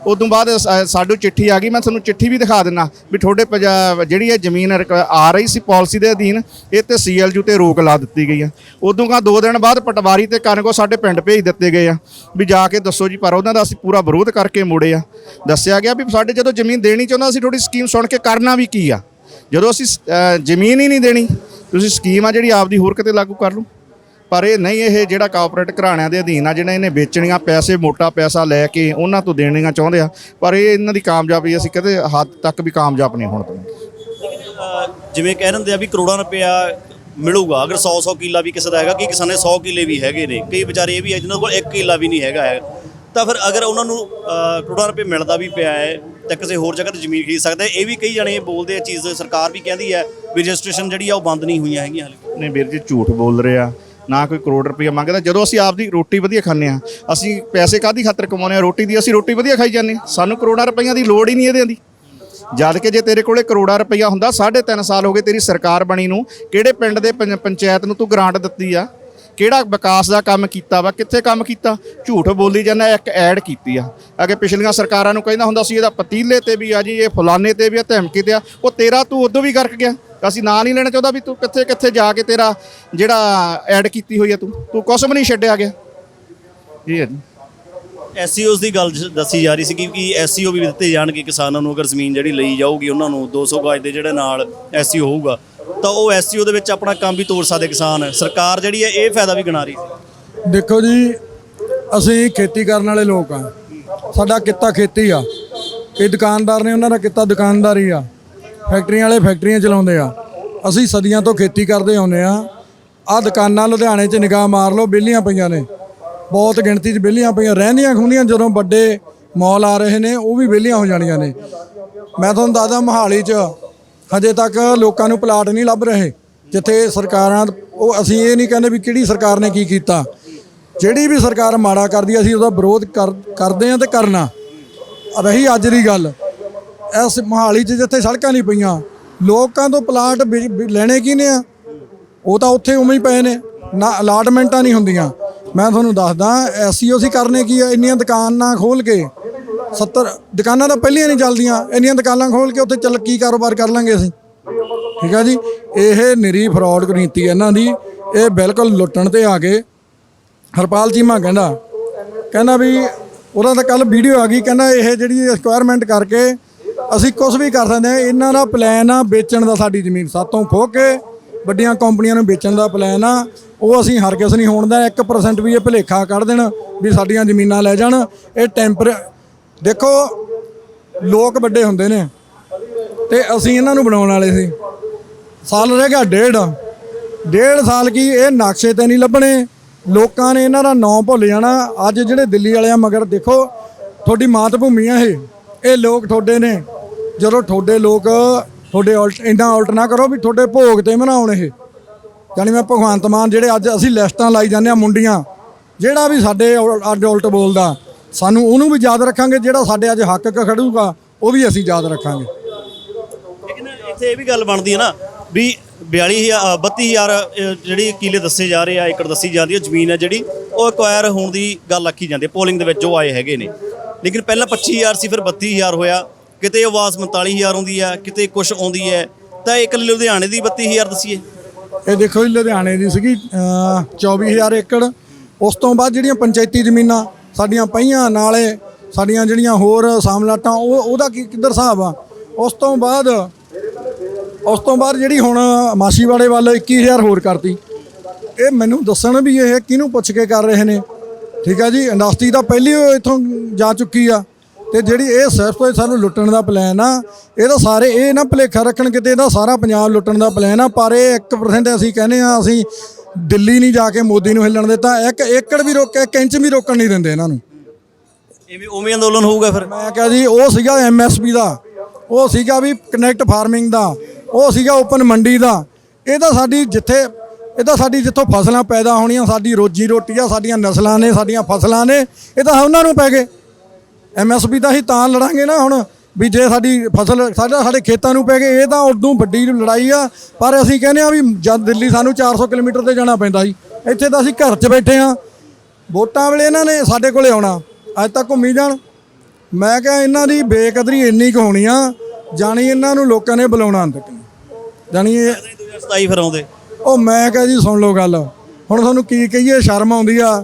ਉਦੋਂ ਬਾਅਦ ਸਾ- ਸਾਡੂ ਚਿੱਠੀ ਆ ਗਈ। ਮੈਂ ਤੁਹਾਨੂੰ ਚਿੱਠੀ ਵੀ ਦਿਖਾ ਦਿੰਨਾ ਵੀ ਤੁਹਾਡੇ ਪੰਜਾਬ ਜਿਹੜੀ ਇਹ ਜ਼ਮੀਨ ਰਿਕ- ਆ ਰਹੀ ਸੀ ਪਾਲਿਸੀ ਦੇ ਅਧੀਨ, ਇਹ ਤੇ ਸੀਐਲਯੂ ਤੇ ਰੋਕ ਲਾ ਦਿੱਤੀ ਗਈ ਆ। ਉਦੋਂ ਕਾ 2 ਦਿਨ ਬਾਅਦ ਪਟਵਾਰੀ ਤੇ ਕਾਨਗੋ ਸਾਡੇ ਪਿੰਡ ਭੇਜ ਦਿੱਤੇ ਗਏ ਆ। ਵੀ ਜਾ ਕੇ ਦੱਸੋ ਜੀ, ਪਰ ਉਹਨਾਂ ਦਾ ਅਸੀਂ ਪੂਰਾ ਵਿਰੋਧ ਕਰਕੇ ਮੋੜੇ ਆ। ਦੱਸਿਆ ਗਿਆ ਵੀ ਸਾਡੇ ਜਦੋਂ ਜ਼ਮੀਨ ਦੇਣੀ ਚਾਹੁੰਦਾ ਅਸੀਂ ਤੁਹਾਡੀ ਸਕੀਮ ਸੁਣ ਕੇ ਕਰਨਾ ਵੀ ਕੀ ਆ? ਜਦੋਂ ਅਸੀਂ ਜ਼ਮੀਨ ਹੀ ਨਹੀਂ ਦੇਣੀ, ਤੁਸੀਂ ਸਕੀਮ ਆ ਜਿਹੜੀ ਆਪਦੀ ਹੋਰ ਕਿਤੇ ਲਾਗੂ ਕਰ ਲਓ। ਪਰ ਇਹ ਨਹੀਂ ਇਹ ਜਿਹੜਾ ਕਾਰਪੋਰੇਟ ਘਰਾਣਿਆਂ ਦੇ ਅਧੀਨ ਆ ਜਿਹੜਾ ਇਹਨੇ ਵੇਚਣੀਆਂ ਪੈਸੇ ਮੋਟਾ ਪੈਸਾ ਲੈ ਕੇ ਉਹਨਾਂ ਤੋਂ ਦੇਣੀਆਂ ਚਾਹੁੰਦੇ ਆ ਪਰ ਇਹ ਇਹਨਾਂ ਦੀ ਕਾਮਯਾਬੀ ਅਸੀਂ ਕਦੇ ਹੱਦ ਤੱਕ ਵੀ ਕਾਮਯਾਬ ਨਹੀਂ ਹੋਣ ਦਿੰਦੇ। ਅ, ਜਿਵੇਂ ਕਹਿ ਦਿੰਦੇ ਆ ਵੀ ਕਰੋੜਾਂ ਰੁਪਇਆ ਮਿਲੂਗਾ ਅਗਰ 100 100 ਕਿੱਲਾ ਵੀ ਕਿਸੇ ਦਾ ਹੈਗਾ ਕਿ ਕਿਸਾਨੇ 100 ਕਿੱਲੇ ਵੀ ਹੈਗੇ ਨੇ ਕਈ ਵਿਚਾਰੇ ਇਹ ਵੀ ਹੈ ਜਿਨ੍ਹਾਂ ਕੋਲ 1 ਕਿੱਲਾ ਵੀ ਨਹੀਂ ਹੈਗਾ ਹੈ ਤਾਂ ਫਿਰ ਅਗਰ ਉਹਨਾਂ ਨੂੰ ਕਰੋੜਾਂ ਰੁਪਏ ਮਿਲਦਾ ਵੀ ਪਿਆ ਹੈ ਤਾਂ ਕਿਸੇ ਹੋਰ ਜਗ੍ਹਾ ਤੇ ਜ਼ਮੀਨ ਖਰੀਦ ਸਕਦੇ ਇਹ ਵੀ ਕਈ ਜਣੇ ਬੋਲਦੇ ਆ ਚੀਜ਼ ਸਰਕਾਰ ਵੀ ਕਹਿੰਦੀ ਹੈ ਵੀ ਰਜਿਸਟ੍ਰੇਸ਼ਨ ਜਿਹੜੀ ਆ ਉਹ ਬੰਦ ਨਹੀਂ ਹੋਈਆਂ ਹੈਗੀਆਂ ਹਾਲੇ। ਨੇ ਵੀਰ ਜੀ ਝੂਠ ਬੋਲ ਰਿਹਾ ਨਾ ਕੋਈ ਕਰੋੜ ਰੁਪਈਆ ਮੰਗਦਾ। ਜਦੋਂ ਅਸੀਂ ਆਪਦੀ ਰੋਟੀ ਵਧੀਆ ਖਾਂਦੇ ਆ ਅਸੀਂ ਪੈਸੇ ਕਾਦੀ ਖਾਤਰ ਕਮਾਉਂਦੇ ਆ ਰੋਟੀ ਦੀ ਅਸੀਂ ਰੋਟੀ ਵਧੀਆ ਖਾਈ ਜਾਂਦੇ ਹਾਂ। ਸਾਨੂੰ ਕਰੋੜਾਂ ਰੁਪਈਆਂ ਦੀ ਲੋੜ ਹੀ ਨਹੀਂ ਇਹਦੇ ਦੀ। ਜਦ ਕਿ ਜੇ ਤੇਰੇ ਕੋਲੇ ਕਰੋੜਾਂ ਰੁਪਈਆ ਹੁੰਦਾ 3.5 ਸਾਲ ਹੋ ਗਏ ਤੇਰੀ ਸਰਕਾਰ ਬਣੀ ਨੂੰ, ਕਿਹੜੇ ਪਿੰਡ ਦੇ ਪੰਜ- ਪੰਚਾਇਤ ਨੂੰ ਤੂੰ ਗ੍ਰਾਂਟ ਦਿੱਤੀ ਆ? ਕਿਹੜਾ ਵਿਕਾਸ ਦਾ ਕੰਮ ਕੀਤਾ ਵਾ? ਕਿੱਥੇ ਕੰਮ ਕੀਤਾ? ਝੂਠ ਬੋਲੀ ਜਾਂਦਾ, ਇੱਕ ਐਡ ਕੀਤੀ ਆ। ਅਗੇ ਪਿਛਲੀਆਂ ਸਰਕਾਰਾਂ ਨੂੰ ਕਹਿੰਦਾ ਹੁੰਦਾ ਸੀ, ਇਹਦਾ ਪਤੀਲੇ ਤੇ ਵੀ ਆ ਜੀ, ਇਹ ਫਲਾਣੇ ਤੇ ਵੀ ਆ, ਧਮਕੀ ਤੇ ਆ। ਉਹ ਤੇਰਾ ਤੂੰ ਉਦੋਂ ਵੀ ਕਰਕ ਗਿਆ। ਅਸੀਂ ਨਾਂ ਨਹੀਂ ਲੈਣਾ ਚਾਹੁੰਦਾ ਵੀ ਤੂੰ ਕਿੱਥੇ ਕਿੱਥੇ ਜਾ ਕੇ ਤੇਰਾ ਜਿਹੜਾ ਐਡ ਕੀਤੀ ਹੋਈ ਆ ਤੂੰ ਤੂੰ ਕੁਛ ਵੀ ਨਹੀਂ ਛੱਡਿਆ ਗਿਆ। ਇਹ ਹੈ ਜੀ। ਐਸਸੀਓਸ ਦੀ ਗੱਲ ਜ- ਦੱਸੀ ਜਾ ਰਹੀ ਸੀ ਕਿ ਐਸਸੀਓ ਵੀ ਦਿੱਤੇ ਜਾਣਗੇ ਕਿਸਾਨਾਂ ਨੂੰ ਅਗਰ ਜ਼ਮੀਨ ਜਿਹੜੀ ਲਈ ਜਾਊਗੀ ਉਹਨਾਂ ਨੂੰ 200 ਗਜ ਦੇ ਜਿਹੜੇ ਨਾਲ ਐਸਸੀਓ ਹੋਊਗਾ। ਤਾਂ ਉਹ ਐਸਸੀਓ ਦੇ ਵਿੱਚ ਆਪਣਾ ਕੰਮ ਵੀ ਤੋੜ ਸਕਦੇ ਕਿਸਾਨ। ਸਰਕਾਰ ਜਿਹੜੀ ਹੈ ਇਹ ਫਾਇਦਾ ਵੀ ਗਿਣਾ ਰਹੀ ਸੀ ਦੇਖੋ ਜੀ ਅਸੀਂ ਖੇਤੀ ਕਰਨ ਵਾਲੇ ਲੋਕ ਆ ਸਾਡਾ ਕਿੱਤਾ ਖੇਤੀ ਆ। ਇਹ ਦੁਕਾਨਦਾਰ ਨੇ ਉਹਨਾਂ ਦਾ ਕਿੱਤਾ ਦੁਕਾਨਦਾਰੀ ਆ। ਫੈਕਟਰੀਆਂ ਵਾਲੇ ਫੈਕਟਰੀਆਂ ਚਲਾਉਂਦੇ ਆ। ਅਸੀਂ ਸਦੀਆਂ ਤੋਂ ਖੇਤੀ ਕਰਦੇ ਆਉਂਦੇ ਆ। ਆ ਦੁਕਾਨਾਂ ਲੁਧਿਆਣੇ 'ਚ ਨਿਗਾਹ ਮਾਰ ਲਓ, ਵਿਹਲੀਆਂ ਪਈਆਂ ਨੇ। ਬਹੁਤ ਗਿਣਤੀ 'ਚ ਵਿਹਲੀਆਂ ਪਈਆਂ। ਰਹਿੰਦੀਆਂ ਖੁੰਦੀਆਂ ਜਦੋਂ ਵੱਡੇ ਮਾਲ ਆ ਰਹੇ ਨੇ, ਉਹ ਵੀ ਵਿਹਲੀਆਂ ਹੋ ਜਾਣੀਆਂ ਨੇ। ਮੈਂ ਤੁਹਾਨੂੰ ਦੱਸਦਾ ਮੋਹਾਲੀ 'ਚ ਹਜੇ ਤੱਕ ਲੋਕਾਂ ਨੂੰ ਪਲਾਟ ਨਹੀਂ ਲੱਭ ਰਹੇ, ਜਿੱਥੇ ਸਰਕਾਰਾਂ ਉਹ ਅਸੀਂ ਇਹ ਨਹੀਂ ਕਹਿੰਦੇ ਵੀ ਕਿਹੜੀ ਸਰਕਾਰ ਨੇ ਕੀ ਕੀਤਾ। ਜਿਹੜੀ ਵੀ ਸਰਕਾਰ ਮਾੜਾ ਕਰਦੀ ਅਸੀਂ ਉਹਦਾ ਵਿਰੋਧ ਕਰ- ਕਰਦੇ ਆ ਤੇ ਕਰਨਾ। ਰਹੀ ਅੱਜ ਦੀ ਗੱਲ। ਇਸ ਮੋਹਾਲੀ 'ਚ ਜਿੱਥੇ ਸੜਕਾਂ ਨਹੀਂ ਪਈਆਂ, ਲੋਕਾਂ ਤੋਂ ਪਲਾਟ ਵੀ- ਵੀ ਲੈਣੇ ਕਿਹਨੇ ਆ? ਉਹ ਤਾਂ ਉੱਥੇ ਉਵੇਂ ਹੀ ਪਏ ਨੇ, ਨਾ ਅਲਾਟਮੈਂਟਾਂ ਨਹੀਂ ਹੁੰਦੀਆਂ। ਮੈਂ ਤੁਹਾਨੂੰ ਦੱਸਦਾ ਐਸਸੀਓ ਸੀ ਕਰਨੇ ਕੀ ਆ? ਇੰਨੀਆਂ ਦੁਕਾਨਾਂ ਖੋਲ ਕੇ 70 ਦੁਕਾਨਾਂ ਤਾਂ ਪਹਿਲੀਆਂ ਨਹੀਂ ਚੱਲਦੀਆਂ, ਇੰਨੀਆਂ ਦੁਕਾਨਾਂ ਖੋਲ ਕੇ ਉੱਥੇ ਚੱਲ ਕੀ ਕਾਰੋਬਾਰ ਕਰ ਲਾਂਗੇ ਅਸੀਂ? ਠੀਕ ਆ ਜੀ? ਇਹ ਨਿਰੀ ਫਰਾਡ ਨੀਤੀ ਇਹਨਾਂ ਦੀ, ਇਹ ਬਿਲਕੁਲ ਲੁੱਟਣ ਤੇ ਆ ਗਏ ਹਰਪਾਲ ਚੀਮਾ ਕਹਿੰਦਾ ਕਹਿੰਦਾ ਵੀ ਉਹਦਾ ਤਾਂ ਕੱਲ ਵੀਡੀਓ ਆ ਗਈ, ਕਹਿੰਦਾ ਇਹ ਜਿਹੜੀ ਰਿਕੁਆਇਰਮੈਂਟ ਕਰਕੇ ਅਸੀਂ ਕੁਝ ਵੀ ਕਰ ਸਕਦੇ ਹਾਂ। ਇਹਨਾਂ ਦਾ ਪਲਾਨ ਆ ਵੇਚਣ ਦਾ ਸਾਡੀ ਜ਼ਮੀਨ ਸਾਤੋਂ ਖੋ ਕੇ ਵੱਡੀਆਂ ਕੰਪਨੀਆਂ ਨੂੰ ਵੇਚਣ ਦਾ ਪਲਾਨ ਆ। ਉਹ ਅਸੀਂ ਹਰਗਿਜ਼ ਨਹੀਂ ਹੋਣ ਦਾ 1% ਵੀ ਇਹ ਭੁਲੇਖਾ ਕੱਢ ਦੇਣ ਵੀ ਸਾਡੀਆਂ ਜ਼ਮੀਨਾਂ ਲੈ ਜਾਣ। ਇਹ ਟੈਂਪਰ ਦੇਖੋ, ਲੋਕ ਵੱਡੇ ਹੁੰਦੇ ਨੇ ਤੇ ਅਸੀਂ ਇਹਨਾਂ ਨੂੰ ਬਣਾਉਣ ਵਾਲੇ ਸੀ। ਸਾਲ ਰਹਿ ਗਿਆ, ਡੇਢ। ਡੇਢ ਸਾਲ ਕੀ ਇਹ ਨਕਸ਼ੇ ਤੇ ਨਹੀਂ ਲੱਭਣੇ। ਲੋਕਾਂ ਨੇ ਇਹਨਾਂ ਦਾ ਨਾਂ ਭੁੱਲ ਜਾਣਾ। ਅੱਜ ਜਿਹੜੇ ਦਿੱਲੀ ਵਾਲਿਆਂ ਮਗਰ ਦੇਖੋ, ਤੁਹਾਡੀ ਮਾਤ ਭੂਮੀ ਆ ਇਹ। ਇਹ ਲੋਕ ਤੁਹਾਡੇ ਨੇ ਜਦੋਂ ਤੁਹਾਡੇ ਲੋਕ ਤੁਹਾਡੇ ਉਲਟ ਇੰਨਾ ਉਲਟ ਨਾ ਕਰੋ ਵੀ ਤੁਹਾਡੇ ਭੋਗ ਤੇ ਮਨਾਉਣ ਇਹ। ਜਾਣੀ ਮੈਂ ਭਗਵੰਤ ਮਾਨ ਜਿਹੜੇ ਅੱਜ ਅਸੀਂ ਲਿਸਟਾਂ ਲਾਈ ਜਾਂਦੇ ਆ ਮੁੰਡੀਆਂ ਜਿਹੜਾ ਵੀ ਸਾਡੇ ਉਲ- ਅੱਜ ਉਲਟ ਬੋਲਦਾ ਸਾਨੂੰ ਉਹਨੂੰ ਵੀ ਯਾਦ ਰੱਖਾਂਗੇ ਜਿਹੜਾ ਸਾਡੇ ਅੱਜ ਹੱਕ ਕ ਖੜੂਗਾ ਉਹ ਵੀ ਅਸੀਂ ਯਾਦ ਰੱਖਾਂਗੇ। ਲੇਕਿਨ ਇੱਥੇ ਇਹ ਵੀ ਗੱਲ ਬਣਦੀ ਹੈ ਨਾ ਵੀ 42000 32000 ਅ, ਜਿਹੜੀ ਕਿਲੇ ਦੱਸੇ ਜਾ ਰਹੇ ਆ ਏਕੜ ਦੱਸੀ ਜਾਂਦੀ ਹੈ ਜ਼ਮੀਨ ਹੈ ਜਿਹੜੀ ਉਹ ਐਕਵਾਇਰ ਹੋਣ ਦੀ ਗੱਲ ਆਖੀ ਜਾਂਦੀ ਹੈ। ਪੋਲਿੰਗ ਦੇ ਵਿੱਚ ਜੋ ਆਏ ਹੈਗੇ ਨੇ। ਲੇਕਿਨ ਪਹਿਲਾਂ 25000 ਸੀ ਫਿਰ 32000 ਹੋਇਆ। ਕਿਤੇ ਆਵਾਜ਼ 45000 ਆਉਂਦੀ ਹੈ ਕਿਤੇ ਕੁਝ ਆਉਂਦੀ ਹੈ। ਤਾਂ ਇੱਕ ਲੁਧਿਆਣੇ ਦੀ 32000 ਦਸੀਏ। ਇਹ ਦੇਖੋ ਜੀ ਲੁਧਿਆਣੇ ਦੀ ਸੀਗੀ ਅਹ, 24000 ਏਕੜ। ਉਸ ਤੋਂ ਬਾਅਦ ਜਿਹੜੀਆਂ ਪੰਚਾਇਤੀ ਜ਼ਮੀਨਾਂ ਸਾਡੀਆਂ ਪਈਆਂ ਨਾਲੇ ਸਾਡੀਆਂ ਜਿਹੜੀਆਂ ਹੋਰ ਸਾਮਲਾਟਾਂ ਉਹ ਉਹਦਾ ਕੀ ਕਿੱਧਰ ਹਿਸਾਬ ਆ? ਉਸ ਤੋਂ ਬਾਅਦ ਉਸ ਤੋਂ ਬਾਅਦ ਜਿਹੜੀ ਹੁਣ ਮਾਸ਼ੀਵਾੜੇ ਵੱਲ 21000 ਹੋਰ ਕਰਤੀ। ਇਹ ਮੈਨੂੰ ਦੱਸਣ ਵੀ ਇਹ ਕਿਹਨੂੰ ਪੁੱਛ ਕੇ ਕਰ ਰਹੇ ਨੇ? ਠੀਕ ਆ ਜੀ ਇੰਡਸਟਰੀ ਤਾਂ ਪਹਿਲੀ ਇੱਥੋਂ ਜਾ ਚੁੱਕੀ ਆ। ਤੇ ਜਿਹੜੀ ਇਹ ਸਿਰਫ ਤੋਂ ਸਾਨੂੰ ਲੁੱਟਣ ਦਾ ਪਲਾਨ ਆ ਇਹ ਤਾਂ ਸਾਰੇ ਇਹ ਨਾ ਭੁਲੇਖਾ ਰੱਖਣ ਕਿਤੇ ਇਹਦਾ ਸਾਰਾ ਪੰਜਾਬ ਲੁੱਟਣ ਦਾ ਪਲਾਨ ਆ ਪਰ ਇਹ 1% ਅਸੀਂ ਕਹਿੰਦੇ ਆ ਅਸੀਂ ਦਿੱਲੀ ਨਹੀਂ ਜਾ ਕੇ ਮੋਦੀ ਨੂੰ ਹਿੱਲਣ ਦਿੱਤਾ ਇੱਕ ਏਕੜ ਵੀ ਰੋਕ ਇੱਕ ਇੰਚ ਵੀ ਰੋਕਣ ਨਹੀਂ ਦਿੰਦੇ ਇਹਨਾਂ ਨੂੰ। ਇਵੇਂ ਉਵੇਂ ਅੰਦੋਲਨ ਹੋਊਗਾ ਫਿਰ? ਮੈਂ ਕਿਹਾ ਜੀ ਉਹ ਸੀਗਾ ਐਮਐਸਪੀ ਦਾ ਉਹ ਸੀਗਾ ਵੀ ਕਨੈਕਟ ਫਾਰਮਿੰਗ ਦਾ ਉਹ ਸੀਗਾ ਓਪਨ ਮੰਡੀ ਦਾ। ਇਹ ਤਾਂ ਸਾਡੀ ਜਿੱਥੇ ਇਹ ਤਾਂ ਸਾਡੀ ਜਿੱਥੋਂ ਫਸਲਾਂ ਪੈਦਾ ਹੋਣੀਆਂ, ਸਾਡੀ ਰੋਜੀ ਰੋਟੀ ਆ ਸਾਡੀਆਂ ਨਸਲਾਂ ਨੇ, ਸਾਡੀਆਂ ਫਸਲਾਂ ਨੇ, ਇਹ ਤਾਂ ਉਹਨਾਂ ਨੂੰ ਪੈ ਗਏ। ਐਮਐਸਪੀ ਤਾਂ ਅਸੀਂ ਤਾਂ ਲੜਾਂਗੇ ਨਾ ਹੁਣ, ਵੀ ਜੇ ਸਾਡੀ ਫਸਲ, ਸਾਡਾ, ਸਾਡੇ ਖੇਤਾਂ ਨੂੰ ਪੈ ਗਏ, ਇਹ ਤਾਂ ਉਦੋਂ ਵੱਡੀ ਲੜਾਈ ਆ, ਪਰ ਅਸੀਂ ਕਹਿੰਦੇ ਆ ਵੀ ਜਦ ਦਿੱਲੀ ਸਾਨੂੰ 400 ਕਿਲੋਮੀਟਰ ਤੇ ਜਾਣਾ ਪੈਂਦਾ ਜੀ ਇੱਥੇ ਤਾਂ ਅਸੀਂ ਘਰ 'ਚ ਬੈਠੇ ਆ ਵੋਟਾਂ ਵੇਲੇ ਇਹਨਾਂ ਨੇ ਸਾਡੇ ਕੋਲੇ ਆਉਣਾ, ਅੱਜ ਤੱਕ ਘੁੰਮੀ ਜਾਣ। ਮੈਂ ਕਿਹਾ ਇਹਨਾਂ ਦੀ ਬੇਕਦਰੀ ਇੰਨੀ ਕੁ ਹੋਣੀ ਆ, ਜਾਣੀ ਇਹਨਾਂ ਨੂੰ ਲੋਕਾਂ ਨੇ ਬੁਲਾਉਣਾ ਅੰਤ ਜਾਣੀ ਇਹ 2027 ਫਿਰ ਆਉਂਦੇ। ਉਹ ਮੈਂ ਕਿਹਾ ਜੀ ਸੁਣ ਲਓ ਗੱਲ। ਹੁਣ ਤੁਹਾਨੂੰ ਕੀ ਕਹੀਏ, ਸ਼ਰਮ ਆਉਂਦੀ ਆ।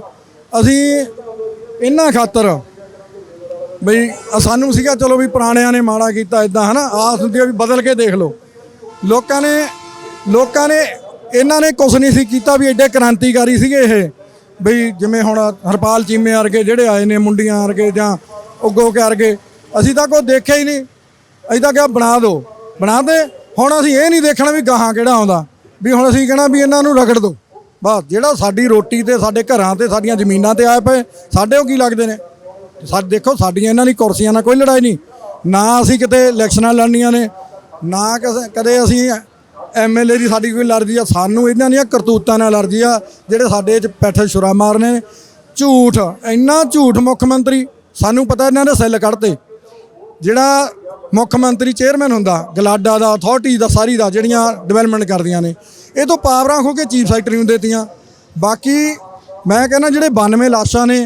ਅਸੀਂ ਇਹਨਾਂ ਖਾਤਰ ਬਈ ਸਾਨੂੰ ਸੀਗਾ, ਚਲੋ ਵੀ ਪੁਰਾਣਿਆਂ ਨੇ ਮਾੜਾ ਕੀਤਾ ਇਦਾਂ ਹਨਾ? ਆਸ ਹੁੰਦੀ ਆ ਵੀ ਬਦਲ ਕੇ ਦੇਖ ਲਓ। ਲੋਕਾਂ ਨੇ ਲੋਕਾਂ ਨੇ, ਇਹਨਾਂ ਨੇ ਕੁਝ ਨਹੀਂ ਸੀ ਕੀਤਾ ਵੀ ਐਡੇ ਕ੍ਰਾਂਤੀਕਾਰੀ ਸੀਗੇ ਇਹ। ਬਈ ਜਿਵੇਂ ਹੁਣ ਹਰਪਾਲ ਚੀਮੇ ਵਰਗੇ ਜਿਹੜੇ ਆਏ ਨੇ, ਮੁੰਡੀਆਂ ਵਰਗੇ ਜਾਂ ਉੱਗੋ ਕੇ ਵਰਗੇ, ਅਸੀਂ ਤਾਂ ਕੋਈ ਦੇਖਿਆ ਹੀ ਨਹੀਂ। ਅਸੀਂ ਤਾਂ ਕਿਹਾ ਬਣਾ ਦਿਓ ਬਣਾ ਦੇ। ਹੁਣ ਅਸੀਂ ਇਹ ਨਹੀਂ ਦੇਖਣਾ ਵੀ ਗਾਹਾਂ ਕਿਹੜਾ ਆਉਂਦਾ। ਵੀ ਹੁਣ ਅਸੀਂ ਕਹਿਣਾ ਵੀ ਇਹਨਾਂ ਨੂੰ ਰਗੜ ਦਿਓ ਬਸ ਜਿਹੜਾ ਸਾਡੀ ਰੋਟੀ ਤੇ ਸਾਡੇ ਘਰਾਂ ਤੇ ਸਾਡੀਆਂ ਜ਼ਮੀਨਾਂ ਤੇ ਆਏ ਪਏ, ਸਾਡੇ ਉਹ ਕੀ ਲੱਗਦੇ ਨੇ? ਸਾਡੇ ਦੇਖੋ, ਸਾਡੀਆਂ ਇਹਨਾਂ ਦੀ ਕੁਰਸੀਆਂ ਨਾਲ ਕੋਈ ਲੜਾਈ ਨਹੀਂ। ਨਾ ਅਸੀਂ ਕਿਤੇ ਇਲੈਕਸ਼ਨਾਂ ਲੜਨੀਆਂ ਨੇ, ਨਾ ਕਿਸੇ- ਕਦੇ ਅਸੀਂ ਐਮਐਲਏ ਦੀ ਸਾਡੀ ਕੋਈ ਲੜਦੀ ਆ, ਸਾਨੂੰ ਇਹਨਾਂ ਦੀਆਂ ਕਰਤੂਤਾਂ ਨਾਲ ਅਲਰਜੀ ਆ, ਜਿਹੜੇ ਸਾਡੇ 'ਚ ਪੈਠੇ ਛੁਰਾ ਮਾਰਨੇ ਨੇ। ਝੂਠ, ਇੰਨਾ ਝੂਠ ਮੁੱਖ ਮੰਤਰੀ, ਸਾਨੂੰ ਪਤਾ ਇਹਨਾਂ ਨੇ ਸੈੱਲ ਕੱਢਤੇ। ਜਿਹੜਾ ਮੁੱਖ ਮੰਤਰੀ ਚੇਅਰਮੈਨ ਹੁੰਦਾ ਗਲਾਡਾ ਦਾ ਅਥਾਰਟੀ ਦਾ ਸਾਰੀ ਦਾ ਜਿਹੜੀਆਂ ਡਿਵੈਲਪਮੈਂਟ ਕਰਦੀਆਂ ਨੇ ਇਹ ਤੋਂ ਪਾਵਰਾਂ ਖੋ ਕੇ ਚੀਫ ਸੈਕਟਰੀ ਨੂੰ ਦੇਤੀਆਂ। ਬਾਕੀ ਮੈਂ ਕਹਿੰਦਾ ਜਿਹੜੇ 92 ਲਾਸ਼ਾਂ ਨੇ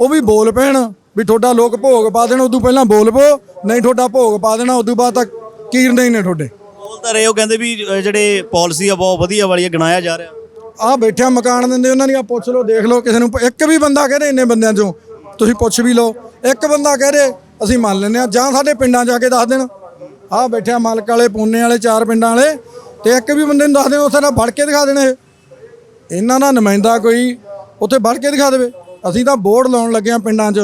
ਉਹ ਵੀ ਬੋਲ ਪੈਣ ਵੀ ਤੁਹਾਡਾ ਲੋਕ ਭੋਗ ਪਾ ਦੇਣ ਉਦੋਂ ਪਹਿਲਾਂ ਬੋਲ ਪੋ ਨਹੀਂ ਤੁਹਾਡਾ ਭੋਗ ਪਾ ਦੇਣਾ ਉਦੋਂ ਬਾਅਦ ਤੱਕ ਕੀਰਦੇ ਹੀ ਨੇ ਤੁਹਾਡੇ। ਬੋਲ ਤਾਂ ਰਹੇ ਉਹ ਕਹਿੰਦੇ ਵੀ ਜਿਹੜੇ ਪਾਲਿਸੀ ਆ ਬਹੁਤ ਵਧੀਆ ਵਾਲੀ ਆ ਗਿਣਾਇਆ ਜਾ ਰਿਹਾ। ਆ ਬੈਠਿਆ ਮਕਾਨ ਦਿੰਦੇ ਉਹਨਾਂ ਦੀਆਂ ਪੁੱਛ ਲਓ ਦੇਖ ਲਓ ਕਿਸੇ ਨੂੰ ਇੱਕ ਵੀ ਬੰਦਾ ਕਹਦੇ ਇੰਨੇ ਬੰਦਿਆਂ ਚੋਂ ਤੁਸੀਂ ਪੁੱਛ ਵੀ ਲਓ। ਇੱਕ ਬੰਦਾ ਕਹਦੇ ਅਸੀਂ ਮੰਨ ਲੈਂਦੇ ਆ ਜਾਂ ਸਾਡੇ ਪਿੰਡਾਂ ਜਾ ਕੇ ਦੱਸ ਦੇਣ। ਆ ਬੈਠਿਆ ਮਲਕ ਵਾਲੇ, ਪੂਨੇ ਵਾਲੇ, ਚਾਰ ਪਿੰਡਾਂ ਵਾਲੇ ਤੇ ਇੱਕ ਵੀ ਬੰਦੇ ਨੂੰ ਦੱਸ ਦੇਣ, ਉੱਥੇ ਦਾ ਫੜ ਕੇ ਦਿਖਾ ਦੇਣ ਇਹ। ਇਹਨਾਂ ਦਾ ਨੁਮਾਇੰਦਾ ਕੋਈ ਉੱਥੇ ਵੜ ਕੇ ਦਿਖਾ ਦੇਵੇ। ਅਸੀਂ ਤਾਂ ਬੋਰਡ ਲਾਉਣ ਲੱਗੇ ਆ ਪਿੰਡਾਂ 'ਚ।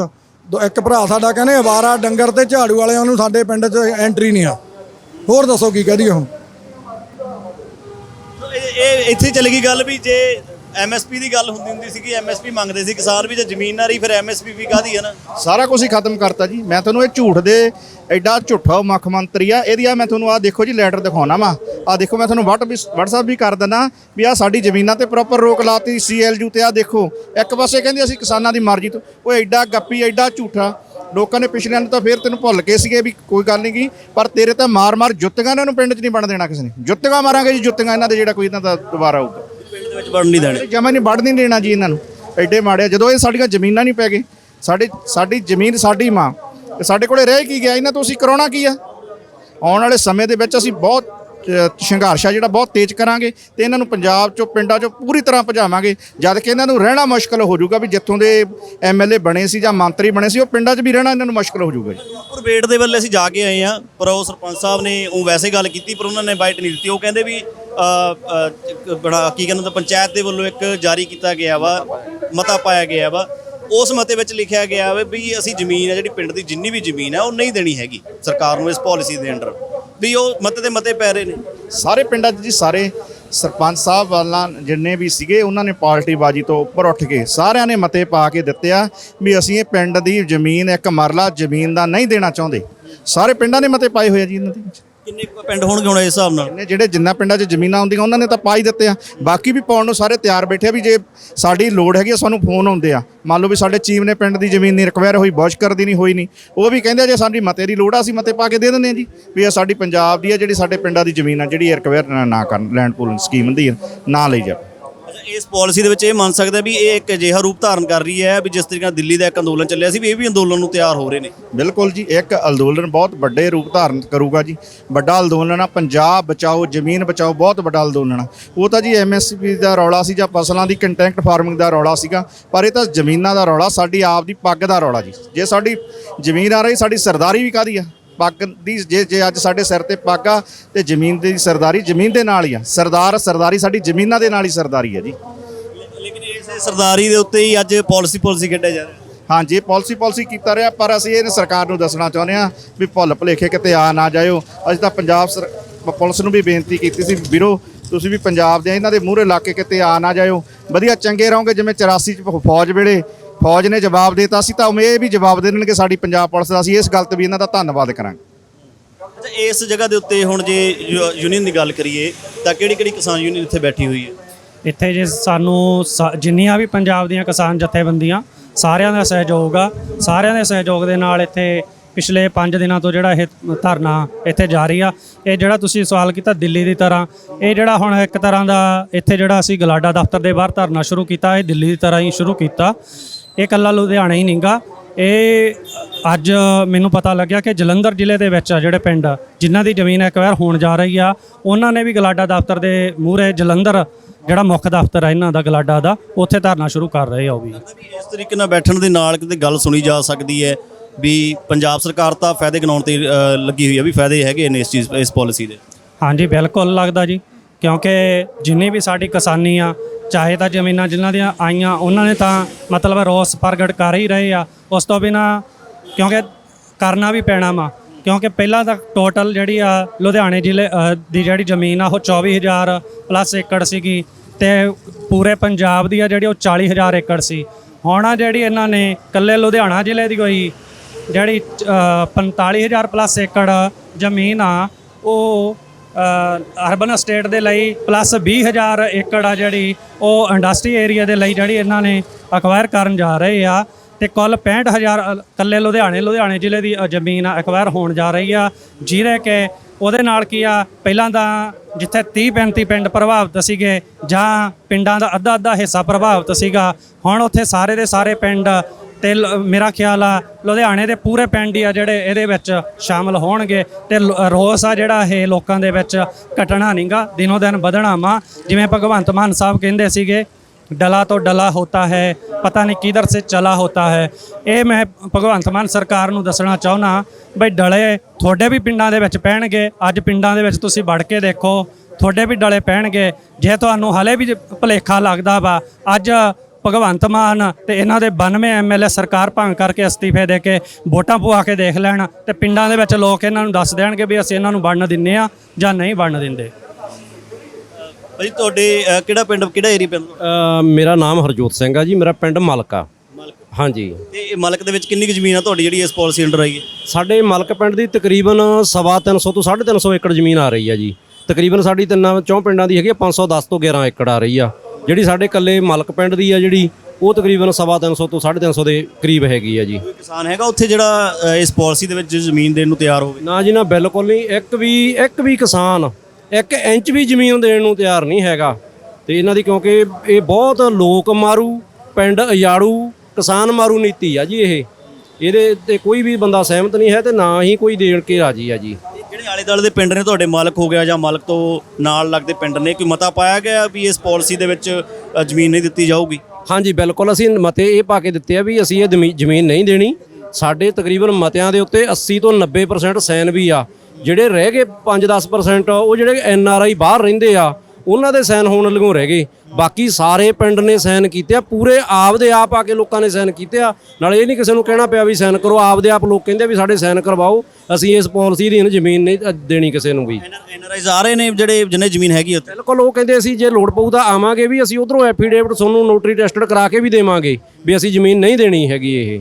ਦੋ- ਇੱਕ ਭਰਾ ਸਾਡਾ ਕਹਿੰਦੇ ਅਵਾਰਾ ਡੰਗਰ ਤੇ ਝਾੜੂ ਵਾਲਿਆਂ ਨੂੰ ਸਾਡੇ ਪਿੰਡ 'ਚ ਐਂਟਰੀ ਨਹੀਂ ਆ। ਹੋਰ ਦੱਸੋ ਕੀ ਕਰੀਏ ਹੁਣ? ਇਹ ਇਹ ਇੱਥੇ ਚੱਲ ਗਈ ਗੱਲ ਵੀ ਜੇ ਐਮਐਸਪੀ ਦੀ ਗੱਲ ਹੁੰਦੀ ਹੁੰਦੀ ਸੀ ਕਿ ਐਮਐਸਪੀ ਮੰਗਦੇ ਸੀ ਕਿਸਾਨ ਵੀ ਜੇ ਜ਼ਮੀਨ ਨਾ ਰਹੀ, ਫਿਰ ਐਮਐਸਪੀ ਵੀ ਕਾਦੀ ਹੈ ਨਾ? ਸਾਰਾ ਕੁਝ ਹੀ ਖਤਮ ਕਰਤਾ ਜੀ। ਮੈਂ ਤੁਹਾਨੂੰ ਇਹ ਝੂਠ ਦੇ ਐਡਾ ਝੂਠਾ ਮੁੱਖ ਮੰਤਰੀ ਆ, ਇਹਦੀ ਆ ਮੈਂ ਤੁਹਾਨੂੰ ਆ ਦੇਖੋ ਜੀ ਲੈਟਰ ਦਿਖਾਉਣਾ ਵਾ। ਆ ਦੇਖੋ, ਮੈਂ ਤੁਹਾਨੂੰ WhatsApp ਵੀ WhatsApp ਵੀ ਕਰ ਦਿੰਦਾ ਵੀ ਆ ਸਾਡੀ ਜ਼ਮੀਨਾਂ ਤੇ ਪ੍ਰੋਪਰ ਰੋਕ ਲਾਤੀ ਸੀਐਲਯੂ ਤੇ ਆ ਦੇਖੋ। ਇੱਕ ਪਾਸੇ ਕਹਿੰਦੇ ਅਸੀਂ ਕਿਸਾਨਾਂ ਦੀ ਮਰਜ਼ੀ ਤੋਂ ਉਹ ਐਡਾ ਗੱਪੀ, ਐਡਾ ਝੂਠਾ। ਲੋਕਾਂ ਨੇ ਪਿਛਲੇ ਨੂੰ ਤਾਂ ਫੇਰ ਤੈਨੂੰ ਭੁੱਲ ਕੇ ਸੀਗੇ ਵੀ ਕੋਈ ਗੱਲ ਨਹੀਂ ਗੀ, ਪਰ ਤੇਰੇ ਤਾਂ ਮਾਰ-ਮਾਰ ਜੁੱਤੀਆਂ ਇਹਨਾਂ ਨੂੰ ਪਿੰਡ 'ਚ ਨਹੀਂ ਬਣ ਦੇਣਾ ਕਿਸੇ ਨੇ। ਜੁੱਤੀਆਂ ਮਾਰਾਂਗੇ ਜੀ, ਜੁੱਤੀਆਂ ਇਹਨਾਂ ਦੇ ਜਿਹੜਾ ਕੋਈ ਇਹਨਾਂ ਦਾ ਦੁਬਾਰਾ ਆਊਗਾ। ਦੇ ਵਿੱਚ ਵੜਨ ਨਹੀਂ ਦੇਣੇ। ਜਮਾ ਨਹੀਂ, ਵੜ ਨਹੀਂ ਦੇਣਾ ਜੀ ਇਹਨਾਂ ਨੂੰ। ਐਡੇ ਮਾੜਿਆ ਜਦੋਂ ਇਹ ਸਾਡੀਆਂ ਜ਼ਮੀਨਾਂ ਨਹੀਂ ਪੈ ਗਏ ਸਾਡੀ ਸਾਡੀ ਜ਼ਮੀਨ ਸਾਡੀ ਮਾਂ। ਤੇ ਸਾਡੇ ਕੋਲੇ ਰਹਿ ਕੀ ਗਿਆ? ਇਹਨਾਂ ਤੋਂ ਅਸੀਂ ਕਰਾਉਣਾ ਕੀ ਆ? ਆਉਣ ਵਾਲੇ ਸਮੇਂ ਦੇ ਵਿੱਚ ਅਸੀਂ ਬਹੁਤ ਸੰਘਰਸ਼ ਆ ਜਿਹੜਾ ਬਹੁਤ ਤੇਜ਼ ਕਰਾਂਗੇ ਤੇ ਇਹਨਾਂ ਨੂੰ ਪੰਜਾਬ ਚੋਂ ਪਿੰਡਾਂ ਚੋਂ ਪੂਰੀ ਤਰ੍ਹਾਂ ਭਜਾਵਾਂਗੇ ਜਦ ਕਿ ਇਹਨਾਂ ਨੂੰ ਰਹਿਣਾ ਮੁਸ਼ਕਲ ਹੋ ਜਾਊਗਾ ਵੀ ਜਿੱਥੋਂ ਦੇ ਐਮਐਲਏ ਬਣੇ ਸੀ ਜਾਂ ਮੰਤਰੀ ਬਣੇ ਸੀ ਉਹ ਪਿੰਡਾਂ 'ਚ ਵੀ ਰਹਿਣਾ ਇਹਨਾਂ ਨੂੰ ਮੁਸ਼ਕਲ ਹੋ ਜਾਊਗਾ ਜੀ। ਪਰ ਵੇਟ ਦੇ ਵੱਲੇ ਅਸੀਂ ਜਾ ਕੇ ਆਏ ਆ ਪਰ ਉਹ ਸਰਪੰਚ ਸਾਹਿਬ ਨੇ ਉਹ ਵੈਸੇ ਗੱਲ ਕੀਤੀ ਪਰ ਉਹਨਾਂ ਨੇ ਬਾਈਟ ਨਹੀਂ ਦਿੱਤੀ। ਉਹ ਕਹਿੰਦੇ ਵੀ ਅ, ਅ, ਇੱਕ ਬੜਾ ਕੀ ਕਹਿੰਦਾ ਪੰਚਾਇਤ ਦੇ ਵੱਲੋਂ ਇੱਕ ਜਾਰੀ ਕੀਤਾ ਗਿਆ ਵਾ ਮਤਾ ਪਾਇਆ ਗਿਆ ਵਾ। ਉਸ ਮਤੇ ਵਿੱਚ ਲਿਖਿਆ ਗਿਆ ਵਾ ਵੀ ਅਸੀਂ ਜ਼ਮੀਨ ਹੈ ਜਿਹੜੀ ਪਿੰਡ ਦੀ ਜਿੰਨੀ ਵੀ ਜ਼ਮੀਨ ਹੈ ਉਹ ਨਹੀਂ ਦੇਣੀ ਹੈਗੀ ਸਰਕਾਰ ਨੂੰ ਇਸ ਪਾਲਿਸੀ ਦੇ ਅੰਡਰ। ਵੀ ਉਹ ਮਤੇ ਦੇ ਮਤੇ ਪੈ ਰਹੇ ਨੇ। ਸਾਰੇ ਪਿੰਡਾਂ 'ਚ ਜੀ, ਸਾਰੇ ਸਰਪੰਚ ਸਾਹਿਬ ਵਾਲਾਂ ਜਿੰਨੇ ਵੀ ਸੀਗੇ, ਉਹਨਾਂ ਨੇ ਪਾਰਟੀ ਬਾਜੀ ਤੋਂ ਉੱਪਰ ਉੱਠ ਕੇ ਸਾਰਿਆਂ ਨੇ ਮਤੇ ਪਾ ਕੇ ਦਿੱਤੇ ਆ ਵੀ ਅਸੀਂ ਇਹ ਪਿੰਡ ਦੀ ਜ਼ਮੀਨ, ਇੱਕ ਮਰਲਾ ਜ਼ਮੀਨ ਦਾ ਨਹੀਂ ਦੇਣਾ ਚਾਹੁੰਦੇ। ਸਾਰੇ ਪਿੰਡਾਂ ਨੇ ਮਤੇ ਪਾਏ ਹੋਏ ਆ ਜੀ ਇਹਨਾਂ ਦੇ ਵਿੱਚ। ਕਿੰਨੇ ਕੁ ਪਿੰਡ ਹੋਣਗੇ ਹੁਣ ਇਸ ਹਿਸਾਬ ਨਾਲ? ਨੇ ਜਿਹੜੇ ਜਿੰਨਾ ਪਿੰਡਾਂ 'ਚ ਜ਼ਮੀਨਾਂ ਹੁੰਦੀਆਂ ਉਹਨਾਂ ਨੇ ਤਾਂ ਪਾ ਹੀ ਦਿੱਤੇ ਆ। ਬਾਕੀ ਵੀ ਪਾਉਣ ਨੂੰ ਸਾਰੇ ਤਿਆਰ ਬੈਠੇ ਆ ਵੀ ਜੇ ਸਾਡੀ ਲੋੜ ਹੈਗੀ ਆ, ਸਾਨੂੰ ਫੋਨ ਆਉਂਦੇ ਆ। ਮੰਨ ਲਓ ਵੀ ਸਾਡੇ ਚੀਫ ਨੇ ਪਿੰਡ ਦੀ ਜ਼ਮੀਨ ਨਹੀਂ ਰਿਕਵਾਇਰ ਹੋਈ ਬੌਸ਼ਕਰ ਦੀ ਨਹੀਂ ਹੋਈ ਨਹੀਂ। ਉਹ ਵੀ ਕਹਿੰਦੇ ਆ ਜੇ ਸਾਡੀ ਮਤੇ ਦੀ ਲੋੜ ਆ ਅਸੀਂ ਮਤੇ ਪਾ ਕੇ ਦੇ ਦਿੰਦੇ ਆ ਜੀ। ਵੀ ਇਹ ਸਾਡੀ ਪੰਜਾਬ ਦੀ ਆ ਜਿਹੜੀ ਸਾਡੇ ਪਿੰਡਾਂ ਦੀ ਜ਼ਮੀਨ ਆ ਜਿਹੜੀ ਰਿਕਵਾਇਰ ਨਾ ਕਰਨ ਲੈਂਡ ਪੂਲਿੰਗ ਸਕੀਮ ਹੁੰਦੀ ਆ ਨਾ ਲਈ ਜਾ ਇਸ ਪਾਲਿਸੀ ਦੇ ਵਿੱਚ ਇਹ ਮੰਨ ਸਕਦਾ ਵੀ ਇਹ ਇੱਕ ਅਜਿਹਾ ਰੂਪ ਧਾਰਨ ਕਰ ਰਹੀ ਹੈ ਵੀ ਜਿਸ ਤਰੀਕੇ ਨਾਲ ਦਿੱਲੀ ਦਾ ਇੱਕ ਅੰਦੋਲਨ ਚੱਲਿਆ ਸੀ ਵੀ ਇਹ ਵੀ ਅੰਦੋਲਨ ਨੂੰ ਤਿਆਰ ਹੋ ਰਹੇ ਨੇ। ਬਿਲਕੁਲ ਜੀ, ਇੱਕ ਅੰਦੋਲਨ ਬਹੁਤ ਵੱਡੇ ਰੂਪ ਧਾਰਨ ਕਰੂਗਾ ਜੀ। ਵੱਡਾ ਅੰਦੋਲਨ ਆ, ਪੰਜਾਬ ਬਚਾਓ, ਜ਼ਮੀਨ ਬਚਾਓ, ਬਹੁਤ ਵੱਡਾ ਅੰਦੋਲਨ ਆ। ਉਹ ਤਾਂ ਜੀ ਐਮਐਸਪੀ ਦਾ ਰੌਲਾ ਸੀ ਜਾਂ ਫਸਲਾਂ ਦੀ ਕੰਟੈਕਟ ਫਾਰਮਿੰਗ ਦਾ ਰੌਲਾ ਸੀਗਾ, ਪਰ ਇਹ ਤਾਂ ਜ਼ਮੀਨਾਂ ਦਾ ਰੌਲਾ, ਸਾਡੀ ਆਪ ਦੀ ਪੱਗ ਦਾ ਰੌਲਾ ਜੀ। ਜੇ ਸਾਡੀ ਜ਼ਮੀਨ ਆ ਰਹੀ, ਸਾਡੀ ਸਰਦਾਰੀ ਵੀ ਕਾਦੀ ਆ? ਪੱਗ ਦੀ ਜੇ ਜੇ ਅੱਜ ਸਾਡੇ ਸਿਰ ਤੇ ਪੱਗ ਆ ਤੇ ਜ਼ਮੀਨ ਦੀ ਸਰਦਾਰੀ ਜ਼ਮੀਨ ਦੇ ਨਾਲ ਹੀ ਆ। ਸਰਦਾਰ ਸਰਦਾਰੀ ਸਾਡੀ ਜ਼ਮੀਨਾਂ ਦੇ ਨਾਲ ਹੀ ਸਰਦਾਰੀ ਆ ਜੀ। ਲੇਕਿਨ ਇਸੇ ਸਰਦਾਰੀ ਦੇ ਉੱਤੇ ਹੀ ਅੱਜ ਪਾਲਿਸੀ ਪਾਲਿਸੀ ਕੱਢਿਆ ਜਾ ਰਿਹਾ। ਹਾਂਜੀ ਪਾਲਿਸੀ ਪਾਲਿਸੀ ਕੀਤਾ ਰਿਹਾ ਪਰ ਅਸੀਂ ਇਹ ਸਰਕਾਰ ਨੂੰ ਦੱਸਣਾ ਚਾਹੁੰਦੇ ਹਾਂ ਵੀ ਭੁੱਲ ਭੁਲੇਖੇ ਕਿਤੇ ਆ ਨਾ ਜਾਇਓ। ਅਸੀਂ ਤਾਂ ਪੰਜਾਬ ਸਰ- ਪੁਲਿਸ ਨੂੰ ਵੀ ਬੇਨਤੀ ਕੀਤੀ ਸੀ ਵੀਰੋ ਤੁਸੀਂ ਵੀ ਪੰਜਾਬ ਦੇ ਇਹਨਾਂ ਦੇ ਮੂਹਰੇ ਲਾ ਕੇ ਕਿਤੇ ਆ ਨਾ ਜਾਇਓ। ਵਧੀਆ ਚੰਗੇ ਰਹੋਗੇ ਜਿਵੇਂ 84 ਚ ਫੌਜ ਵੇਲੇ ਫੌਜ ਨੇ ਜਵਾਬ ਦਿੱਤਾ ਸੀ ਤਾਂ ਉਵੇਂ ਇਹ ਵੀ ਜਵਾਬ ਦੇਣਗੇ ਸਾਡੀ ਪੰਜਾਬ ਪੁਲਿਸ ਦਾ। ਅਸੀਂ ਇਸ ਗੱਲ ਤੇ ਵੀ ਇਹਨਾਂ ਦਾ ਧੰਨਵਾਦ ਕਰਾਂਗੇ। ਅੱਛਾ ਇਸ ਜਗ੍ਹਾ ਦੇ ਉੱਤੇ ਹੁਣ ਜੇ ਯੂਨੀਅਨ ਦੀ ਗੱਲ ਕਰੀਏ ਤਾਂ ਕਿਹੜੀ ਕਿਹੜੀ ਕਿਸਾਨ ਯੂਨੀਅਨ ਇੱਥੇ ਬੈਠੀ ਹੋਈ ਹੈ? ਇੱਥੇ ਜੇ ਸਾਨੂੰ ਸ- ਜਿੰਨੀਆਂ ਵੀ ਪੰਜਾਬ ਦੀਆਂ ਕਿਸਾਨ ਜਥੇਬੰਦੀਆਂ ਸਾਰਿਆਂ ਦਾ ਸਹਿਯੋਗ ਆ। ਸਾਰਿਆਂ ਦੇ ਸਹਿਯੋਗ ਦੇ ਨਾਲ ਇੱਥੇ ਪਿਛਲੇ 5 ਦਿਨਾਂ ਤੋਂ ਜਿਹੜਾ ਇਹ ਧਰਨਾ ਇੱਥੇ ਜਾਰੀ ਆ। ਇਹ ਜਿਹੜਾ ਤੁਸੀਂ ਸਵਾਲ ਕੀਤਾ ਦਿੱਲੀ ਦੀ ਤਰ੍ਹਾਂ ਇਹ ਜਿਹੜਾ ਹੁਣ ਇੱਕ ਤਰ੍ਹਾਂ ਦਾ ਇੱਥੇ ਜਿਹੜਾ ਅਸੀਂ ਗਲਾਡਾ ਦਫ਼ਤਰ ਦੇ ਬਾਹਰ ਧਰਨਾ ਸ਼ੁਰੂ ਕੀਤਾ ਇਹ ਦਿੱਲੀ ਦੀ ਤਰ੍ਹਾਂ ਹੀ ਸ਼ੁਰੂ ਕੀਤਾ। ਇਹ ਕੱਲਾ ਲੁਧਿਆਣਾ ਹੀ ਨਹੀਂਗਾ। ਇਹ ਅੱਜ ਮੈਨੂੰ ਪਤਾ ਲੱਗਿਆ ਕਿ ਜਲੰਧਰ ਜ਼ਿਲ੍ਹੇ ਦੇ ਵਿੱਚ ਆ ਜਿਹੜੇ ਪਿੰਡ ਜਿਨ੍ਹਾਂ ਦੀ ਜ਼ਮੀਨ ਐਕਵਾਇਰ ਹੋਣ ਜਾ ਰਹੀ ਆ ਉਹਨਾਂ ਨੇ ਵੀ ਗਲਾਡਾ ਦਫ਼ਤਰ ਦੇ ਮੂਹਰੇ ਜਲੰਧਰ ਜਿਹੜਾ ਮੁੱਖ ਦਫ਼ਤਰ ਹੈ ਇਹਨਾਂ ਦਾ ਗਲਾਡਾ ਦਾ ਉੱਥੇ ਧਰਨਾ ਸ਼ੁਰੂ ਕਰ ਰਹੇ ਆ ਉਹ ਵੀ। ਇਸ ਤਰੀਕੇ ਨਾਲ ਬੈਠਣ ਦੇ ਨਾਲ ਕਿਤੇ ਗੱਲ ਸੁਣੀ ਜਾ ਸਕਦੀ ਹੈ ਵੀ ਪੰਜਾਬ ਸਰਕਾਰ ਤਾਂ ਫਾਇਦੇ ਗਿਣਾਉਣ ਤੇ ਲੱਗੀ ਹੋਈ ਹੈ ਵੀ ਫਾਇਦੇ ਹੈਗੇ ਨੇ ਇਸ ਚੀਜ਼ ਇਸ ਪਾਲਿਸੀ ਦੇ। ਹਾਂਜੀ ਬਿਲਕੁਲ ਲੱਗਦਾ ਜੀ। ਕਿਉਂਕਿ ਜਿੰਨੀ ਵੀ ਸਾਡੀ ਕਿਸਾਨੀ ਆ ਚਾਹੇ ਤਾਂ ਜ਼ਮੀਨਾਂ ਜਿਨ੍ਹਾਂ ਦੀਆਂ ਆਈਆਂ ਉਹਨਾਂ ਨੇ ਤਾਂ ਮਤਲਬ ਰੋਸ ਪ੍ਰਗਟ ਕਰ ਹੀ ਰਹੇ ਆ। ਉਸ ਤੋਂ ਬਿਨਾ ਕਿਉਂਕਿ ਕਰਨਾ ਵੀ ਪੈਣਾ ਵਾ। ਕਿਉਂਕਿ ਪਹਿਲਾਂ ਤਾਂ ਟੋਟਲ ਜਿਹੜੀ ਆ ਲੁਧਿਆਣੇ ਜ਼ਿਲ੍ਹੇ ਦੀ ਜਿਹੜੀ ਜ਼ਮੀਨ ਆ ਉਹ 24000 ਪਲੱਸ ਏਕੜ ਸੀਗੀ ਤੇ ਪੂਰੇ ਪੰਜਾਬ ਦੀ ਆ ਜਿਹੜੀ ਉਹ 40000 ਏਕੜ ਸੀ। ਹੁਣ ਆ ਜਿਹੜੀ ਇਹਨਾਂ ਨੇ ਕੱਲੇ ਲੁਧਿਆਣਾ ਜ਼ਿਲ੍ਹੇ ਦੀ ਕੋਈ ਜਿਹੜੀ ਅ, 45000 ਪਲੱਸ ਏਕੜ ਜ਼ਮੀਨ ਆ ਉਹ ਅਰਬਨ ਸਟੇਟ ਦੇ ਲਈ ਪਲੱਸ 20000 ਏਕੜ ਆ ਜਿਹੜੀ ਉਹ ਇੰਡਸਟਰੀ ਏਰੀਆ ਦੇ ਲਈ ਜਿਹੜੀ ਇਹਨਾਂ ਨੇ ਅਕਵਾਇਰ ਕਰਨ ਜਾ ਰਹੇ ਆ ਤੇ ਕੁੱਲ 65000 ਕੱਲੇ ਲੁਧਿਆਣੇ ਲੁਧਿਆਣੇ ਜ਼ਿਲ੍ਹੇ ਦੀ ਜ਼ਮੀਨ ਅਕਵਾਇਰ ਹੋਣ ਜਾ ਰਹੀ ਆ, ਜਿਹਦੇ ਕਿ ਉਹਦੇ ਨਾਲ ਕੀ ਆ, ਪਹਿਲਾਂ ਤਾਂ ਜਿੱਥੇ 30 35 ਪਿੰਡ ਪ੍ਰਭਾਵਿਤ ਸੀਗੇ ਜਾਂ ਪਿੰਡਾਂ ਦਾ ਅੱਧਾ ਅੱਧਾ ਹਿੱਸਾ ਪ੍ਰਭਾਵਿਤ ਸੀਗਾ, ਹੁਣ ਉੱਥੇ ਸਾਰੇ ਦੇ ਸਾਰੇ ਪਿੰਡ ਤੇ ਲ- ਮੇਰਾ ਖਿਆਲ ਆ, ਲੁਧਿਆਣੇ ਦੇ ਪੂਰੇ ਪਿੰਡ ਹੀ ਆ ਜਿਹੜੇ ਇਹਦੇ ਵਿੱਚ ਸ਼ਾਮਲ ਹੋਣਗੇ ਤੇ ਲ- ਰੋਸ ਆ ਜਿਹੜਾ ਇਹ ਲੋਕਾਂ ਦੇ ਵਿੱਚ ਘਟਣਾ ਨਹੀਂਗਾ ਦਿਨੋ ਦਿਨ ਵਧਣਾ ਵਾ। ਜਿਵੇਂ ਭਗਵੰਤ ਮਾਨ ਸਾਹਿਬ ਕਹਿੰਦੇ ਸੀਗੇ, ਡਲਾ ਤੋਂ ਡਲਾ ਹੋਤਾ ਹੈ, ਪਤਾ ਨਹੀਂ ਕਿਧਰ ਸੇ ਚਲਾ ਹੋਤਾ ਹੈ। ਇਹ ਮੈਂ ਭਗਵੰਤ ਮਾਨ ਸਰਕਾਰ ਨੂੰ ਦੱਸਣਾ ਚਾਹੁੰਦਾ ਬਈ ਡਲੇ ਤੁਹਾਡੇ ਵੀ ਪਿੰਡਾਂ ਦੇ ਵਿੱਚ ਪੈਣਗੇ, ਅੱਜ ਪਿੰਡਾਂ ਦੇ ਵਿੱਚ ਤੁਸੀਂ ਵੜ ਕੇ ਦੇਖੋ, ਤੁਹਾਡੇ ਵੀ ਡਲੇ ਪੈਣਗੇ। ਜੇ ਤੁਹਾਨੂੰ ਹਲੇ ਵੀ ਜੇ ਭੁਲੇਖਾ ਲੱਗਦਾ ਵਾ, ਅੱਜ ਭਗਵੰਤ ਮਾਨ ਤੇ ਇਹਨਾਂ ਦੇ 92 ਐਮਐਲਏ ਸਰਕਾਰ ਭੰਗ ਕਰਕੇ ਅਸਤੀਫੇ ਦੇ ਕੇ ਵੋਟਾਂ ਪਵਾ ਕੇ ਦੇਖ ਲੈਣ ਤੇ ਪਿੰਡਾਂ ਦੇ ਵਿੱਚ ਲੋਕ ਇਹਨਾਂ ਨੂੰ ਦੱਸ ਦੇਣਗੇ ਵੀ ਅਸੀਂ ਇਹਨਾਂ ਨੂੰ ਬਣਨ ਦਿੰਨੇ ਆ ਜਾਂ ਨਹੀਂ ਬਣਨ ਦਿੰਦੇ। ਭਾਈ ਤੁਹਾਡੇ ਕਿਹੜਾ ਪਿੰਡ ਕਿਹੜਾ ਏਰੀਆ ਪੈਂਦਾ? ਅ, ਮੇਰਾ ਨਾਮ ਹਰਜੋਤ ਸਿੰਘ ਆ ਜੀ ਮੇਰਾ ਪਿੰਡ ਮਲਕਾ। ਹਾਂਜੀ। ਤੇ ਇਹ ਮਲਕ ਦੇ ਵਿੱਚ ਕਿੰਨੀ ਕੁ ਜ਼ਮੀਨ ਆ ਤੁਹਾਡੀ ਜਿਹੜੀ ਇਸ ਪਾਲਿਸੀ ਅੰਡਰ ਆਈ ਹੈ? ਸਾਡੇ ਮਲਕ ਪਿੰਡ ਦੀ ਤਕਰੀਬਨ ਸਵਾ ਤਿੰਨ ਸੌ ਤੋਂ 350 ਏਕੜ ਜ਼ਮੀਨ ਆ ਰਹੀ ਆ ਜੀ। ਤਕਰੀਬਨ ਸਾਡੀ ਤਿੰਨਾਂ ਚੌਂ ਪਿੰਡਾਂ ਦੀ ਹੈਗੀ ਆ 510 ਤੋਂ 11 ਏਕੜ ਆ ਰਹੀ ਆ। ਜਿਹੜੀ ਸਾਡੇ ਕੱਲੇ ਮਲਕ ਪਿੰਡ ਦੀ ਆ ਜਿਹੜੀ ਉਹ ਤਕਰੀਬਨ ਸਵਾ ਤਿੰਨ ਸੌ ਤੋਂ 350 ਦੇ ਕਰੀਬ ਹੈਗੀ ਆ ਜੀ। ਕੋਈ ਕਿਸਾਨ ਹੈਗਾ ਉੱਥੇ ਜਿਹੜਾ ਅ, ਇਸ ਪਾਲਿਸੀ ਦੇ ਵਿੱਚ ਜ਼ਮੀਨ ਦੇਣ ਨੂੰ ਤਿਆਰ ਹੋਵੇ? ਨਾ ਜੀ ਨਾ ਬਿਲਕੁਲ ਨਹੀਂ। ਇੱਕ ਵੀ ਇੱਕ ਵੀ ਕਿਸਾਨ ਇੱਕ ਇੰਚ ਵੀ ਜ਼ਮੀਨ ਦੇਣ ਨੂੰ ਤਿਆਰ ਨਹੀਂ ਹੈਗਾ। ਤੇ ਇਹਨਾਂ ਦੀ ਕਿਉਂਕਿ ਇਹ ਬਹੁਤ ਲੋਕ ਮਾਰੂ ਪਿੰਡ ਉਜਾੜੂ ਕਿਸਾਨ ਮਾਰੂ ਨੀਤੀ ਆ ਜੀ ਇਹ। ਇਹਦੇ ਤੇ ਕੋਈ ਵੀ ਬੰਦਾ ਸਹਿਮਤ ਨਹੀਂ ਹੈ ਤੇ ਨਾ ਹੀ ਕੋਈ ਦੇਣ ਕੇ ਰਾਜੀ ਆ ਜੀ। ਜਿਹੜੇ ਆਲੇ ਦਾਲੇ ਦੇ ਪਿੰਡ ਨੇ ਤੁਹਾਡੇ ਮਾਲਕ ਹੋ ਗਿਆ ਜਾਂ ਮਾਲਕ ਤੋਂ ਨਾਲ ਲੱਗਦੇ ਪਿੰਡ ਨੇ ਕੋਈ ਮਤਾ ਪਾਇਆ ਗਿਆ ਵੀ ਇਸ ਪਾਲਿਸੀ ਦੇ ਵਿੱਚ ਅ, ਜ਼ਮੀਨ ਨਹੀਂ ਦਿੱਤੀ ਜਾਊਗੀ? ਹਾਂਜੀ ਬਿਲਕੁਲ ਅਸੀਂ ਮਤੇ ਇਹ ਪਾ ਕੇ ਦਿੱਤੇ ਆ ਵੀ ਅਸੀਂ ਇਹ ਜ਼ਮੀ- ਜ਼ਮੀਨ ਨਹੀਂ ਦੇਣੀ। ਸਾਡੇ ਤਕਰੀਬਨ ਮਤਿਆਂ ਦੇ ਉੱਤੇ 80 ਤੋਂ 90% ਸਾਈਨ ਵੀ ਆ। ਜਿਹੜੇ ਰਹਿ ਗਏ 5-10% ਉਹ ਜਿਹੜੇ ਐਨ ਆਰ ਆਈ ਬਾਹਰ ਰਹਿੰਦੇ ਆ ਉਹਨਾਂ ਦੇ ਸਾਈਨ ਹੋਣ ਲੱਗੋਂ ਰਹਿ ਗਏ। ਬਾਕੀ ਸਾਰੇ ਪਿੰਡ ਨੇ ਸਾਈਨ ਕੀਤੇ ਆ ਪੂਰੇ ਆਪ ਦੇ ਆਪ ਆ ਕੇ ਲੋਕਾਂ ਨੇ ਸਾਈਨ ਕੀਤੇ ਆ। ਨਾਲੇ ਇਹ ਨਹੀਂ ਕਿਸੇ ਨੂੰ ਕਹਿਣਾ ਪਿਆ ਵੀ ਸਾਈਨ ਕਰੋ ਆਪ ਦੇ ਆਪ ਲੋਕ ਕਹਿੰਦੇ ਵੀ ਸਾਡੇ ਸਾਈਨ ਕਰਵਾਓ ਅਸੀਂ ਇਸ ਪਾਲਿਸੀ ਦੀ ਜ਼ਮੀਨ ਨਹੀਂ ਦੇਣੀ ਕਿਸੇ ਨੂੰ ਵੀ। ਐਨਆਰਆਈਜ਼ ਆ ਰਹੇ ਨੇ ਜਿਹੜੇ ਜਿਹਨੇ ਜ਼ਮੀਨ ਹੈਗੀ ਉੱਥੇ? ਬਿਲਕੁਲ ਉਹ ਕਹਿੰਦੇ ਅਸੀਂ ਜੇ ਲੋੜ ਪਊ ਤਾਂ ਆਵਾਂਗੇ ਵੀ ਅਸੀਂ ਉਧਰੋਂ ਐਫੀਡੇਵਿਟ ਤੁਹਾਨੂੰ ਨੋਟਰੀ ਟੈਸਟਡ ਕਰਾ ਕੇ ਵੀ ਦੇਵਾਂਗੇ ਵੀ ਅਸੀਂ ਜ਼ਮੀਨ ਨਹੀਂ ਦੇਣੀ ਹੈਗੀ ਇਹ।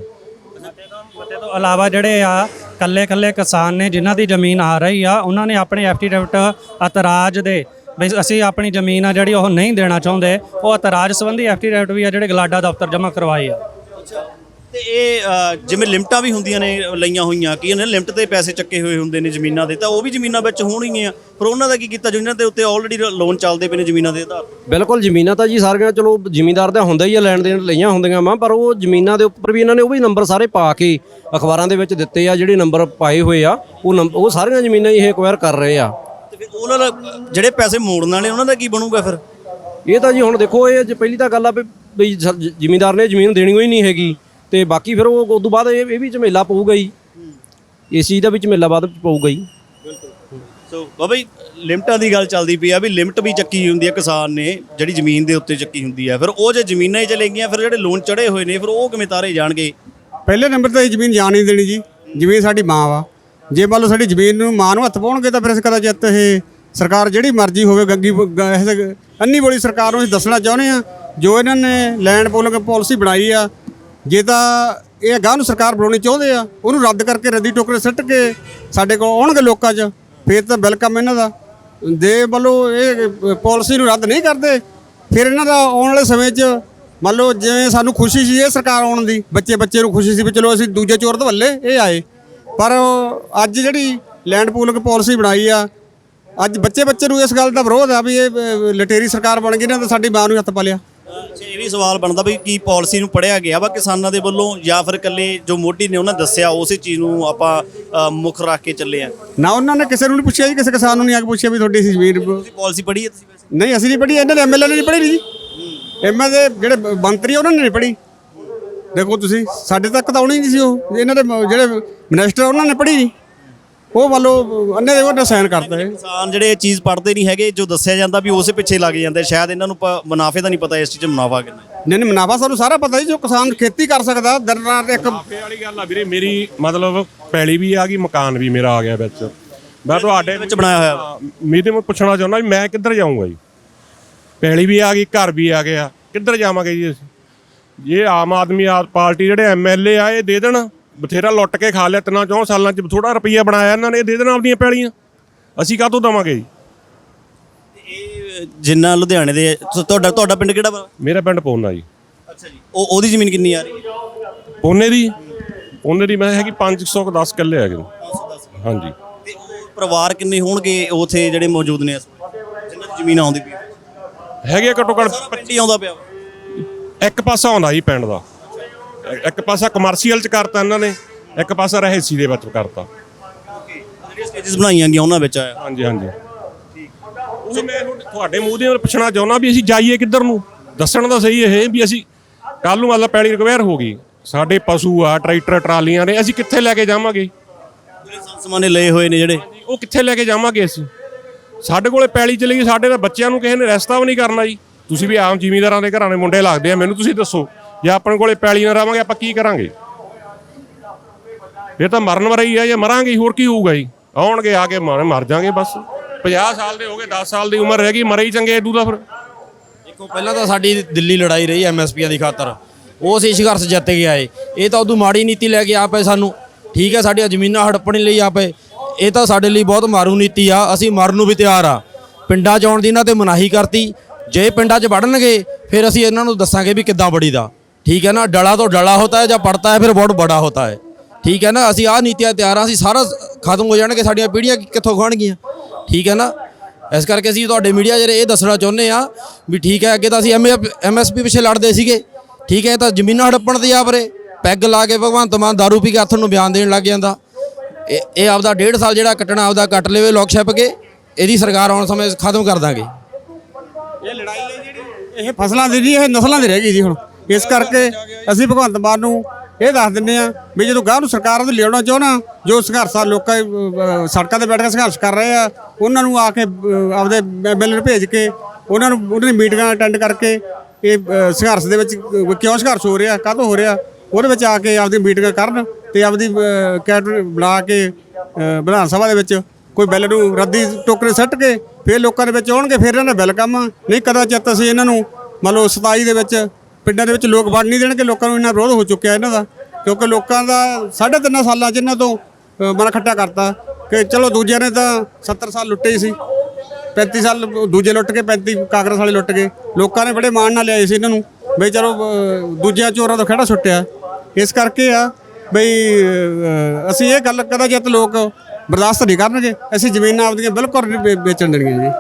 ਮਤੇ ਤੋਂ ਇਲਾਵਾ ਜਿਹੜੇ ਆ ਕੱਲੇ ਕੱਲੇ ਕਿਸਾਨ ਨੇ ਜਿਨ੍ਹਾਂ ਦੀ ਜ਼ਮੀਨ ਆ ਰਹੀ ਆ ਉਹਨਾਂ ਨੇ ਆਪਣੇ ਐਫੀਡੇਵਿਟ ਇਤਰਾਜ਼ ਦੇ ਵੀ ਅਸੀਂ ਆਪਣੀ ਜ਼ਮੀਨ ਆ ਜਿਹੜੀ ਉਹ ਨਹੀਂ ਦੇਣਾ ਚਾਹੁੰਦੇ ਉਹ ਇਤਰਾਜ਼ ਸੰਬੰਧੀ ਐਫੀਡੇਵਿਟ ਵੀ ਆ ਜਿਹੜੇ ਗਲਾਡਾ ਦਫ਼ਤਰ ਜਮ੍ਹਾਂ ਕਰਵਾਏ ਆ। ਤੇ ਇਹ ਅ, ਜਿਵੇਂ ਲਿਮਟਾਂ ਵੀ ਹੁੰਦੀਆਂ ਨੇ ਲਈਆਂ ਹੋਈਆਂ ਕੀ ਨੇ ਲਿਮਟ ਤੇ ਪੈਸੇ ਚੱਕੇ ਹੋਏ ਹੁੰਦੇ ਨੇ ਜ਼ਮੀਨਾਂ ਦੇ ਤਾਂ ਉਹ ਵੀ ਜ਼ਮੀਨਾਂ ਵਿੱਚ ਹੋਣਗੀਆਂ। ਪਰ ਉਹਨਾਂ ਦਾ ਕੀ ਕੀਤਾ ਜਿਨ੍ਹਾਂ ਦੇ ਉੱਤੇ ਆਲਰੇਡੀ ਲੋਨ ਚੱਲਦੇ ਪਏ ਨੇ ਜ਼ਮੀਨਾਂ ਦੇ ਆਧਾਰ ਤੇ। ਬਿਲਕੁਲ ਜ਼ਮੀਨਾਂ ਤਾਂ ਜੀ ਸਾਰੀਆਂ ਚਲੋ ਜ਼ਿਮੀਂਦਾਰ ਦਾ ਹੁੰਦਾ ਹੀ ਆ ਲੈਣ ਦੇਣ ਲਈਆਂ ਹੁੰਦੀਆਂ ਵਾ ਪਰ ਉਹ ਜ਼ਮੀਨਾਂ ਦੇ ਉੱਪਰ ਵੀ ਇਹਨਾਂ ਨੇ ਉਹ ਵੀ ਨੰਬਰ ਸਾਰੇ ਪਾ ਕੇ ਅਖਬਾਰਾਂ ਦੇ ਵਿੱਚ ਦਿੱਤੇ ਆ ਜਿਹੜੇ ਨੰਬਰ ਪਾਏ ਹੋਏ ਆ ਉਹ ਨੰਬ- ਉਹ ਸਾਰੀਆਂ ਜ਼ਮੀਨਾਂ ਹੀ ਇਹ ਐਕਵਾਇਰ ਕਰ ਰਹੇ ਆ। ਉਹਨਾਂ ਦਾ ਜਿਹੜੇ ਪੈਸੇ ਮੋੜਨ ਵਾਲੇ ਉਹਨਾਂ ਦਾ ਕੀ ਬਣੂਗਾ ਫਿਰ? ਇਹ ਤਾਂ ਜੀ ਹੁਣ ਦੇਖੋ ਇਹ ਜੇ ਪਹਿਲੀ ਤਾਂ ਗੱਲ ਆ ਵੀ ਵੀ ਸ- ਜ- ਜ਼ਿਮੀਂਦਾਰ ਨੇ ਜ਼ਮੀਨ ਦੇਣੀ ਹੋਈ ਨਹੀਂ ਹੈਗੀ ਤੇ ਬਾਕੀ ਫਿਰ ਉਹ ਉਸ ਤੋਂ ਬਾਅਦ ਇਹ ਇਹ ਵੀ ਝਮੇਲਾ ਪਊਗਾ ਹੀ। ਇਸ ਚੀਜ਼ ਦਾ ਵੀ ਝਮੇਲਾ ਬਾਅਦ ਵਿੱਚ ਪਊਗਾ ਹੀ ਸੋ ਬਾਬਾ ਜੀ ਲਿਮਟਾਂ ਦੀ ਗੱਲ ਚੱਲਦੀ ਪਈ ਆ ਵੀ ਲਿਮਟ ਵੀ ਚੱਕੀ ਹੁੰਦੀ ਆ ਕਿਸਾਨ ਨੇ ਜਿਹੜੀ ਜ਼ਮੀਨ ਦੇ ਉੱਤੇ ਚੱਕੀ ਹੁੰਦੀ ਆ। ਫਿਰ ਉਹ ਜੇ ਜ਼ਮੀਨਾਂ ਹੀ ਚਲੇ ਗਈਆਂ ਫਿਰ ਜਿਹੜੇ ਲੋਨ ਚੜੇ ਹੋਏ ਨੇ ਫਿਰ ਉਹ ਕਿਵੇਂ ਤਾਰੇ ਜਾਣਗੇ? ਪਹਿਲੇ ਨੰਬਰ ਤੇ ਜ਼ਮੀਨ ਜਾਣ ਨਹੀਂ ਦੇਣੀ ਜੀ। ਜ਼ਮੀਨ ਸਾਡੀ ਮਾਂ ਵਾ। ਜੇ ਮੰਨ ਲਓ ਸਾਡੀ ਜ਼ਮੀਨ ਨੂੰ ਮਾਂ ਨੂੰ ਹੱਥ ਪਾਉਣਗੇ ਤਾਂ ਫਿਰ ਅਸੀਂ ਕਦਾ ਜਿੱਤ ਇਹ ਸਰਕਾਰ ਜਿਹੜੀ ਮਰਜ਼ੀ ਹੋਵੇ, ਗੰਗੀ ਅੰਨੀ ਬੋਲੀ ਸਰਕਾਰ ਨੂੰ ਅਸੀਂ ਦੱਸਣਾ ਚਾਹੁੰਦੇ ਆ ਜੋ ਇਹਨਾਂ ਨੇ ਲੈਂਡ ਪੋਲਿੰਗ ਪਾਲਿਸੀ ਬਣਾਈ ਆ, ਜੇ ਤਾਂ ਇਹ ਗਾਂ ਨੂੰ ਸਰਕਾਰ ਬਣਾਉਣੀ ਚਾਹੁੰਦੇ ਆ, ਉਹਨੂੰ ਰੱਦ ਕਰਕੇ ਰੱਦੀ ਟੋਕਰੇ ਸਿੱਟ ਕੇ ਸਾਡੇ ਕੋਲ ਆਉਣਗੇ ਲੋਕਾਂ 'ਚ, ਫਿਰ ਤਾਂ ਵੈਲਕਮ ਇਹਨਾਂ ਦਾ। ਦੇ ਵੱਲੋਂ ਇਹ ਪਾਲਿਸੀ ਨੂੰ ਰੱਦ ਨਹੀਂ ਕਰਦੇ, ਫਿਰ ਇਹਨਾਂ ਦਾ ਆਉਣ ਵਾਲੇ ਸਮੇਂ 'ਚ ਮੰਨ ਲਓ ਜਿਵੇਂ ਸਾਨੂੰ ਖੁਸ਼ੀ ਸੀ ਇਹ ਸਰਕਾਰ ਆਉਣ ਦੀ ਬੱਚੇ ਬੱਚੇ ਨੂੰ ਖੁਸ਼ੀ ਸੀ ਵੀ ਚਲੋ ਅਸੀਂ ਦੂਜੇ ਚੋਰ ਧਵੱਲੇ, ਇਹ ਆਏ। ਪਰ ਅੱਜ ਜਿਹੜੀ ਲੈਂਡ ਪੂਲਿੰਗ ਪਾਲਿਸੀ ਬਣਾਈ ਆ ਅੱਜ ਬੱਚੇ ਬੱਚੇ ਨੂੰ ਇਸ ਗੱਲ ਦਾ ਵਿਰੋਧ ਆ ਵੀ ਇਹ ਲਟੇਰੀ ਸਰਕਾਰ ਬਣ ਗਈ ਨਾ ਤਾਂ ਸਾਡੀ ਮਾਂ ਨੂੰ ਹੱਥ ਪਾ ਲਿਆ। ਅੱਛਾ ਇਹ ਵੀ ਸਵਾਲ ਬਣਦਾ ਵੀ ਕੀ ਪਾਲਿਸੀ ਨੂੰ ਪੜਿਆ ਗਿਆ ਵਾ ਕਿਸਾਨਾਂ ਦੇ ਵੱਲੋਂ ਜਾਂ ਫਿਰ ਇਕੱਲੇ ਜੋ ਮੋਢੀ ਨੇ ਉਹਨਾਂ ਦੱਸਿਆ ਉਸੇ ਚੀਜ਼ ਨੂੰ ਆਪਾਂ ਮੁੱਖ ਰੱਖ ਕੇ ਚੱਲੇ ਆ? ਨਾ ਉਹਨਾਂ ਨੇ ਕਿਸੇ ਨੂੰ ਨਹੀਂ ਪੁੱਛਿਆ ਜੀ ਕਿਸੇ ਕਿਸਾਨ ਨੂੰ ਨਹੀਂ ਆ ਕੇ ਪੁੱਛਿਆ ਵੀ ਤੁਹਾਡੀ ਸੀ ਜ਼ਮੀਨ ਤੁਸੀਂ ਪਾਲਿਸੀ ਪੜ੍ਹੀ ਹੈ ਤੁਸੀਂ ਵੈਸੇ? ਨਹੀਂ ਅਸੀਂ ਨਹੀਂ ਪੜ੍ਹੀ ਇਹਨਾਂ ਨੇ ਐਮਐਲਏ ਨੇ ਨਹੀਂ ਪੜ੍ਹੀ ਜੀ। ਐਮਐਲਏ ਜਿਹੜੇ ਮੰਤਰੀ ਉਹਨਾਂ ਨੇ ਨਹੀਂ ਪੜ੍ਹੀ। ਦੇਖੋ ਤੁਸੀਂ ਸਾਡੇ ਤੱਕ ਤਾਂ ਆਉਣੀ ਨਹੀਂ ਸੀ ਉਹ। ਇਹਨਾਂ ਦੇ ਮ- ਜਿਹੜੇ ਮਿਨਿਸਟਰ ਉਹਨਾਂ ਨੇ ਪੜ੍ਹੀ ਨਹੀਂ। ਉਹ ਵੱਲੋਂ ਅੰਨੇ ਦੇ ਉਹ ਸਾਈਨ ਕਰਤਾ ਹੈ ਕਿਸਾਨ ਜਿਹੜੇ ਇਹ ਚੀਜ਼ ਪੜ੍ਹਦੇ ਨਹੀਂ ਹੈਗੇ ਜੋ ਦੱਸਿਆ ਜਾਂਦਾ ਵੀ ਉਸੇ ਪਿੱਛੇ ਲੱਗ ਜਾਂਦੇ ਸ਼ਾਇਦ ਇਹਨਾਂ ਨੂੰ ਪ- ਮੁਨਾਫੇ ਦਾ ਨਹੀਂ ਪਤਾ ਇਸ ਚੀਜ਼ 'ਚ ਮੁਨਾਫਾ ਕਿੰਨਾ ਹੈ। ਨਹੀਂ ਨਹੀਂ ਮੁਨਾਫਾ ਸਾਨੂੰ ਸਾਰਾ ਪਤਾ ਜੀ ਜੋ ਕਿਸਾਨ ਖੇਤੀ ਕਰ ਸਕਦਾ ਦਿਨ ਰਾਤ ਇੱਕ ਮੁਨਾਫੇ ਵਾਲੀ ਗੱਲ ਆ ਵੀਰੇ ਮੇਰੀ ਮਤਲਬ ਪੈਲੀ ਵੀ ਆ ਗਈ ਮਕਾਨ ਵੀ ਮੇਰਾ ਆ ਗਿਆ ਵਿੱਚ। ਮੈਂ ਤੁਹਾਡੇ ਵਿੱਚ ਬਣਾਇਆ ਹੋਇਆ ਵਾ। ਮੀਤੇ ਨੂੰ ਪੁੱਛਣਾ ਚਾਹੁੰਦਾ ਵੀ ਮੈਂ ਕਿੱਧਰ ਜਾਊਂਗਾ ਜੀ? ਪੈਲੀ ਵੀ ਆ ਗਈ ਘਰ ਵੀ ਆ ਗਿਆ ਕਿੱਧਰ ਜਾਵਾਂਗੇ ਜੀ ਅਸੀਂ? ਇਹ ਆਮ ਆਦਮੀ ਪਾਰਟੀ ਜਿਹੜੇ ਐਮਐਲਏ ਆ ਇਹ ਦੇ ਦੇਣ। ਬਥੇਰਾ ਲੁੱਟ ਕੇ ਖਾ ਲਿਆ ਤਿੰਨਾਂ ਚੌਂ ਸਾਲਾਂ ਚ ਥੋੜਾ ਰੁਪਈਆ ਬਣਾਇਆ ਇਹਨਾਂ ਨੇ ਇਹ ਦੇ ਦੇਣ ਆਪਦੀਆਂ ਪੈਲੀਆਂ। ਅਸੀਂ ਕਾਹਤੋਂ ਦਵਾਂਗੇ ਜੀ? ਇਹ ਜਿੰਨਾ ਲੁਧਿਆਣੇ ਦੇ ਤੁਹਾਡਾ ਤੁਹਾਡਾ ਪਿੰਡ ਕਿਹੜਾ ਮੇਰਾ ਪਿੰਡ ਪੋਨਾ ਜੀ। ਅੱਛਾ ਜੀ। ਉਹ ਉਹਦੀ ਜ਼ਮੀਨ ਕਿੰਨੀ ਆ ਰਹੀ ਪੋਨੇ ਦੀ? ਪੋਨੇ ਦੀ ਮੈਂ ਹੈਗੀ 510 ਕਿੱਲੇ ਹੈਗੇ ਨੇ। ਹਾਂਜੀ। ਤੇ ਉਹ ਪਰਿਵਾਰ ਕਿੰਨੇ ਹੋਣਗੇ ਉਥੇ ਜਿਹੜੇ ਮੌਜੂਦ ਨੇ? ਜਿਨ੍ਹਾਂ ਦੀ ਜ਼ਮੀਨ ਆਉਂਦੀ ਪਈ ਹੈਗੇ ਘੱਟੋ ਘੱਟ ਸਾਰਾ ਪਿੰਡ ਹੀ ਆਉਂਦਾ ਪਿਆ। ਇੱਕ ਪਾਸਾ ਆਉਂਦਾ ਜੀ ਪਿੰਡ ਦਾ। ਇੱਕ ਪਾਸਾ ਕਮਰਸ਼ੀਅਲ ਚ ਕਰਤਾ ਇਹਨਾਂ ਨੇ ਇੱਕ ਪਾਸਾ ਰਹਿਸੀ ਦੇ ਵਿੱਚ ਕਰਤਾ। ਜਿਹੜੀਆਂ ਸਟੇਜਸ ਬਣਾਈਆਂ ਗਈਆਂ ਉਹਨਾਂ ਵਿੱਚ ਆਇਆ। ਹਾਂਜੀ ਹਾਂਜੀ। ਉਹ ਮੈਂ ਤੁਹਾਡੇ- ਤੁਹਾਡੇ ਮੂੰਹ ਦੇ ਨਾਲ ਪੁੱਛਣਾ ਚਾਹੁੰਦਾ ਵੀ ਅਸੀਂ ਜਾਈਏ ਕਿੱਧਰ ਨੂੰ? ਦੱਸਣ ਦਾ ਸਹੀ ਇਹ ਵੀ ਅਸੀਂ ਕੱਲ ਨੂੰ ਮਤਲਬ ਪੈਲੀ ਰਿਕਵਾਇਰ ਹੋ ਗਈ। ਸਾਡੇ ਪਸ਼ੂ ਆ ਟਰੈਕਟਰ ਟਰਾਲੀਆਂ ਨੇ ਅਸੀਂ ਕਿੱਥੇ ਲੈ ਕੇ ਜਾਵਾਂਗੇ? ਜਿਹੜੇ ਸੰਸਮਾਨੇ ਲਏ ਹੋਏ ਨੇ ਜਿਹੜੇ। ਉਹ ਕਿੱਥੇ ਲੈ ਕੇ ਜਾਵਾਂਗੇ ਅਸੀਂ? ਸਾਡੇ ਕੋਲੇ ਪੈਲੀ ਚਲੀ ਗਈ ਸਾਡੇ ਤਾਂ ਬੱਚਿਆਂ ਨੂੰ ਕਿਸੇ ਨੇ ਰਸਤਾ ਵੀ ਨਹੀਂ ਕਰਨਾ ਜੀ। ਤੁਸੀਂ ਵੀ ਆਮ ਜ਼ਿਮੀਂਦਾਰਾਂ ਦੇ ਘਰਾਂ ਦੇ ਮੁੰਡੇ ਲੱਗਦੇ ਆ, ਮੈਨੂੰ ਤੁਸੀਂ ਦੱਸੋ, ਜੇ ਆਪਣੇ ਕੋਲੇ ਪੈਲੀ ਨਾ ਰਵਾਂਗੇ, ਆਪਾਂ ਕੀ ਕਰਾਂਗੇ? ਇਹ ਤਾਂ ਮਰਨ ਵਰਾ ਹੀ ਆ, ਜੇ ਮਰਾਂਗੇ ਹੋਰ ਕੀ ਹੋਊਗਾ ਜੀ? ਆਉਣਗੇ, ਆ ਕੇ ਮਰ ਮਰ ਜਾਾਂਗੇ ਬਸ। 50 ਸਾਲ ਦੇ ਹੋ ਗਏ 10 ਸਾਲ ਦੀ ਉਮਰ ਰਹਿ ਗਈ, ਮਰੇ ਹੀ ਚੰਗੇ ਏਡੂ ਦਾ ਫਿਰ। ਦੇਖੋ, ਪਹਿਲਾਂ ਤਾਂ ਸਾਡੀ ਦਿੱਲੀ ਲੜਾਈ ਰਹੀ ਐਮਐਸਪੀਆਂ ਦੀ ਖਾਤਰ। ਉਹ ਅਸੀਂ ਸੰਘਰਸ਼ ਜਿੱਤ ਕੇ ਆਏ। ਇਹ ਤਾਂ ਉਦੋਂ ਮਾੜੀ ਨੀਤੀ ਲੈ ਕੇ ਆ ਪਏ ਸਾਨੂੰ, ਠੀਕ ਹੈ, ਸਾਡੀਆਂ ਜ਼ਮੀਨਾਂ ਹੜਪਣ ਲਈ ਆ ਪਏ ਇਹ ਤਾਂ ਸਾਡੇ ਲਈ ਬਹੁਤ ਮਾਰੂ ਨੀਤੀ ਆ, ਅਸੀਂ ਮਰਨ ਨੂੰ ਵੀ ਤਿਆਰ ਆ। ਪਿੰਡਾਂ 'ਚ ਆਉਣ ਦੀ ਇਹਨਾਂ ਤੇ ਮਨਾਹੀ ਕਰਤੀ ਜੇ ਪਿੰਡਾਂ 'ਚ ਵੜਨਗੇ, ਫਿਰ ਅਸੀਂ ਇਹਨਾਂ ਨੂੰ ਦੱਸਾਂਗੇ ਵੀ ਕਿੱਦਾਂ ਬੜੀਦਾ ਠੀਕ ਹੈ ਨਾ? ਡਲਾ ਤੋਂ ਡਲਾ ਹੋਤਾ ਹੈ ਜਾਂ ਪੜਤਾ ਹੈ, ਫਿਰ ਬਹੁਤ ਬੜਾ ਹੋਤਾ ਹੈ। ਠੀਕ ਹੈ ਨਾ? ਅਸੀਂ ਆਹ ਨੀਤੀਆਂ ਤਿਆਰ ਆ ਅਸੀਂ ਸਾਰਾ ਖਤਮ ਹੋ ਜਾਣਗੇ, ਸਾਡੀਆਂ ਪੀੜ੍ਹੀਆਂ ਕਿੱਥੋਂ ਖਾਣਗੀਆਂ? ਠੀਕ ਹੈ ਨਾ? ਇਸ ਕਰਕੇ ਅਸੀਂ ਤੁਹਾਡੇ ਮੀਡੀਆ ਜਿਹੜੇ ਇਹ ਦੱਸਣਾ ਚਾਹੁੰਦੇ ਆ ਵੀ ਠੀਕ ਹੈ, ਅੱਗੇ ਤਾਂ ਅਸੀਂ ਐਮਐਸਪੀ ਪਿੱਛੇ ਲੜਦੇ ਸੀਗੇ। ਠੀਕ ਹੈ ਇਹ ਤਾਂ ਜ਼ਮੀਨਾਂ ਹੜੱਪਣ ਦੀ ਆਪਰੇ ਪੈਗ ਲਾ ਕੇ ਭਗਵੰਤ ਮਾਨ ਦਾਰੂ ਪੀ ਕੇ ਹੱਥ ਨੂੰ ਬਿਆਨ ਦੇਣ ਲੱਗ ਜਾਂਦਾ। ਇਹ ਇਹ ਆਪਦਾ ਡੇਢ ਸਾਲ ਜਿਹੜਾ ਕੱਟਣਾ, ਆਪਦਾ ਕੱਟ ਲਵੇ ਲੋਕ ਛਿਪ ਕੇ, ਇਹਦੀ ਸਰਕਾਰ ਆਉਣ ਸਮੇਂ ਖਤਮ ਕਰ ਦਾਂਗੇ। ਇਹ ਲੜਾਈ ਹੈ ਜਿਹੜੀ ਇਹ ਫਸਲਾਂ ਦੀ ਨਹੀਂ, ਇਹ ਨਸਲਾਂ ਦੀ ਰਹਿ ਗਈ ਜੀ ਹੁਣ। ਇਸ ਕਰਕੇ ਅਸੀਂ ਭਗਵੰਤ ਮਾਨ ਨੂੰ ਇਹ ਦੱਸ ਦਿੰਨੇ ਆ ਵੀ ਜਦੋਂ ਗਾਹ ਨੂੰ ਸਰਕਾਰ ਨੂੰ ਲਿਆਉਣਾ ਚਾਹਣਾ ਜੋ ਸੰਘਰਸ਼ਾਂ ਲੋਕਾਂ ਸੜਕਾਂ ਤੇ ਬੈਠ ਕੇ ਸੰਘਰਸ਼ ਕਰ ਰਹੇ ਆ, ਉਹਨਾਂ ਨੂੰ ਆ ਕੇ ਆਪਦੇ ਐਮਐਲਏ ਨੂੰ ਭੇਜ ਕੇ, ਉਹਨਾਂ ਨੂੰ, ਉਹਨਾਂ ਦੀ ਮੀਟਿੰਗਾਂ ਅਟੈਂਡ ਕਰਕੇ ਇਹ ਸੰਘਰਸ਼ ਦੇ ਵਿੱਚ ਕਿਉਂ ਸੰਘਰਸ਼ ਹੋ ਰਿਹਾ, ਕਾਹਤੋਂ ਹੋ ਰਿਹਾ, ਉਹਦੇ ਵਿੱਚ ਆ ਕੇ ਆਪਦੀ ਮੀਟਿੰਗਾਂ ਕਰਨ ਤੇ ਆਪਦੀ ਕੈਟਰ ਬਣਾ ਕੇ ਵਿਧਾਨ ਸਭਾ ਦੇ ਵਿੱਚ ਕੋਈ ਬਿੱਲ ਨੂੰ ਰੱਦੀ ਟੋਕਰੇ ਸੱਟ ਕੇ ਫਿਰ ਲੋਕਾਂ ਦੇ ਵਿੱਚ ਆਉਣਗੇ, ਫਿਰ ਇਹਨਾਂ ਦਾ ਬਿੱਲ ਕੰਮ ਨਹੀਂ ਕਦਾ ਚਿੱਤ ਅਸੀਂ ਇਹਨਾਂ ਨੂੰ ਮੰਨ ਲਓ 27 ਦੇ ਵਿੱਚ ਪਿੰਡਾਂ ਦੇ ਵਿੱਚ ਲੋਕ ਵੜ ਨਹੀਂ ਦੇਣਗੇ, ਲੋਕਾਂ ਨੂੰ ਇੰਨਾ ਵਿਰੋਧ ਹੋ ਚੁੱਕਿਆ ਇਹਨਾਂ ਦਾ, ਕਿਉਂਕਿ ਲੋਕਾਂ ਦਾ ਸਾਢੇ ਤਿੰਨ ਸਾਲਾਂ ਚ ਇਹਨਾਂ ਤੋਂ ਮਨ ਖੱਟਾ ਕਰਤਾ ਕਿ ਚਲੋ ਦੂਜਿਆਂ ਨੇ ਤਾਂ 70 ਸਾਲ ਲੁੱਟੇ ਹੀ ਸੀ 35 ਸਾਲ ਦੂਜੇ ਲੁੱਟ ਕੇ 35 ਕਾਂਗਰਸ ਵਾਲੇ ਲੁੱਟ ਗਏ ਲੋਕਾਂ ਨੇ ਬੜੇ ਮਾਣ ਨਾਲ ਲਿਆਏ ਸੀ ਇਹਨਾਂ ਨੂੰ, ਬਈ ਚਲੋ ਦੂਜਿਆਂ ਚੋਰਾਂ ਤੋਂ ਖੜਾ ਛੁੱਟਿਆ ਇਸ ਕਰਕੇ ਆ, ਬਈ ਅਸੀਂ ਇਹ ਗੱਲ ਕਦਾ ਜਦ ਲੋਕ ਬਰਦਾਸ਼ਤ ਨਹੀਂ ਕਰਨਗੇ ਅਸੀਂ ਜ਼ਮੀਨਾਂ ਆਪਦੀਆਂ ਬਿਲਕੁਲ ਨਹੀਂ ਵੇ- ਵੇਚਣ ਦੇਣੀਆਂ ਜੀ।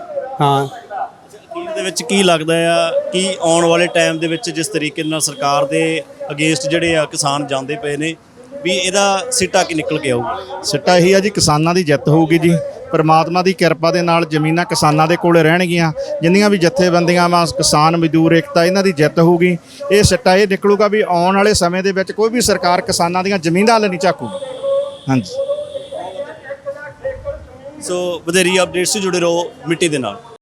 ਹਾਂ। ਅਖੀਰ ਦੇ ਵਿੱਚ ਕੀ ਲੱਗਦਾ ਆ? ਕਿ ਆਉਣ ਵਾਲੇ ਟਾਈਮ ਦੇ ਵਿੱਚ ਜਿਸ ਤਰੀਕੇ ਨਾਲ ਸਰਕਾਰ ਦੇ ਅਗੇਂਸਟ ਜਿਹੜੇ ਆ ਕਿਸਾਨ ਜਾਂਦੇ ਪਏ ਨੇ ਵੀ ਇਹਦਾ ਸਿੱਟਾ ਕੀ ਨਿਕਲ ਕੇ ਆਊਗਾ? ਸਿੱਟਾ ਇਹੀ ਆ ਜੀ ਕਿਸਾਨਾਂ ਦੀ ਜਿੱਤ ਹੋਊਗੀ ਜੀ। ਪਰਮਾਤਮਾ ਦੀ ਕਿਰਪਾ ਦੇ ਨਾਲ ਜ਼ਮੀਨਾਂ ਕਿਸਾਨਾਂ ਦੇ ਕੋਲੇ ਰਹਿਣਗੀਆਂ। ਜਿੰਨੀਆਂ ਵੀ ਜਥੇਬੰਦੀਆਂ ਵਾਂ ਕਿਸਾਨ ਮਜ਼ਦੂਰ ਏਕਤਾ ਇਹਨਾਂ ਦੀ ਜਿੱਤ ਹੋਊਗੀ। ਇਹ ਸਿੱਟਾ ਇਹ ਨਿਕਲੂਗਾ ਵੀ ਆਉਣ ਵਾਲੇ ਸਮੇਂ ਦੇ ਵਿੱਚ ਕੋਈ ਵੀ ਸਰਕਾਰ ਕਿਸਾਨਾਂ ਦੀਆਂ ਜ਼ਮੀਨਾਂ ਵੱਲ ਨਹੀਂ ਝਾਕੂਗੀ। ਹਾਂਜੀ। ਸੋ ਵਧੇਰੀ ਅਪਡੇਟਸ ਜੁੜੇ ਰਹੋ ਮਿੱਟੀ ਦੇ ਨਾਲ।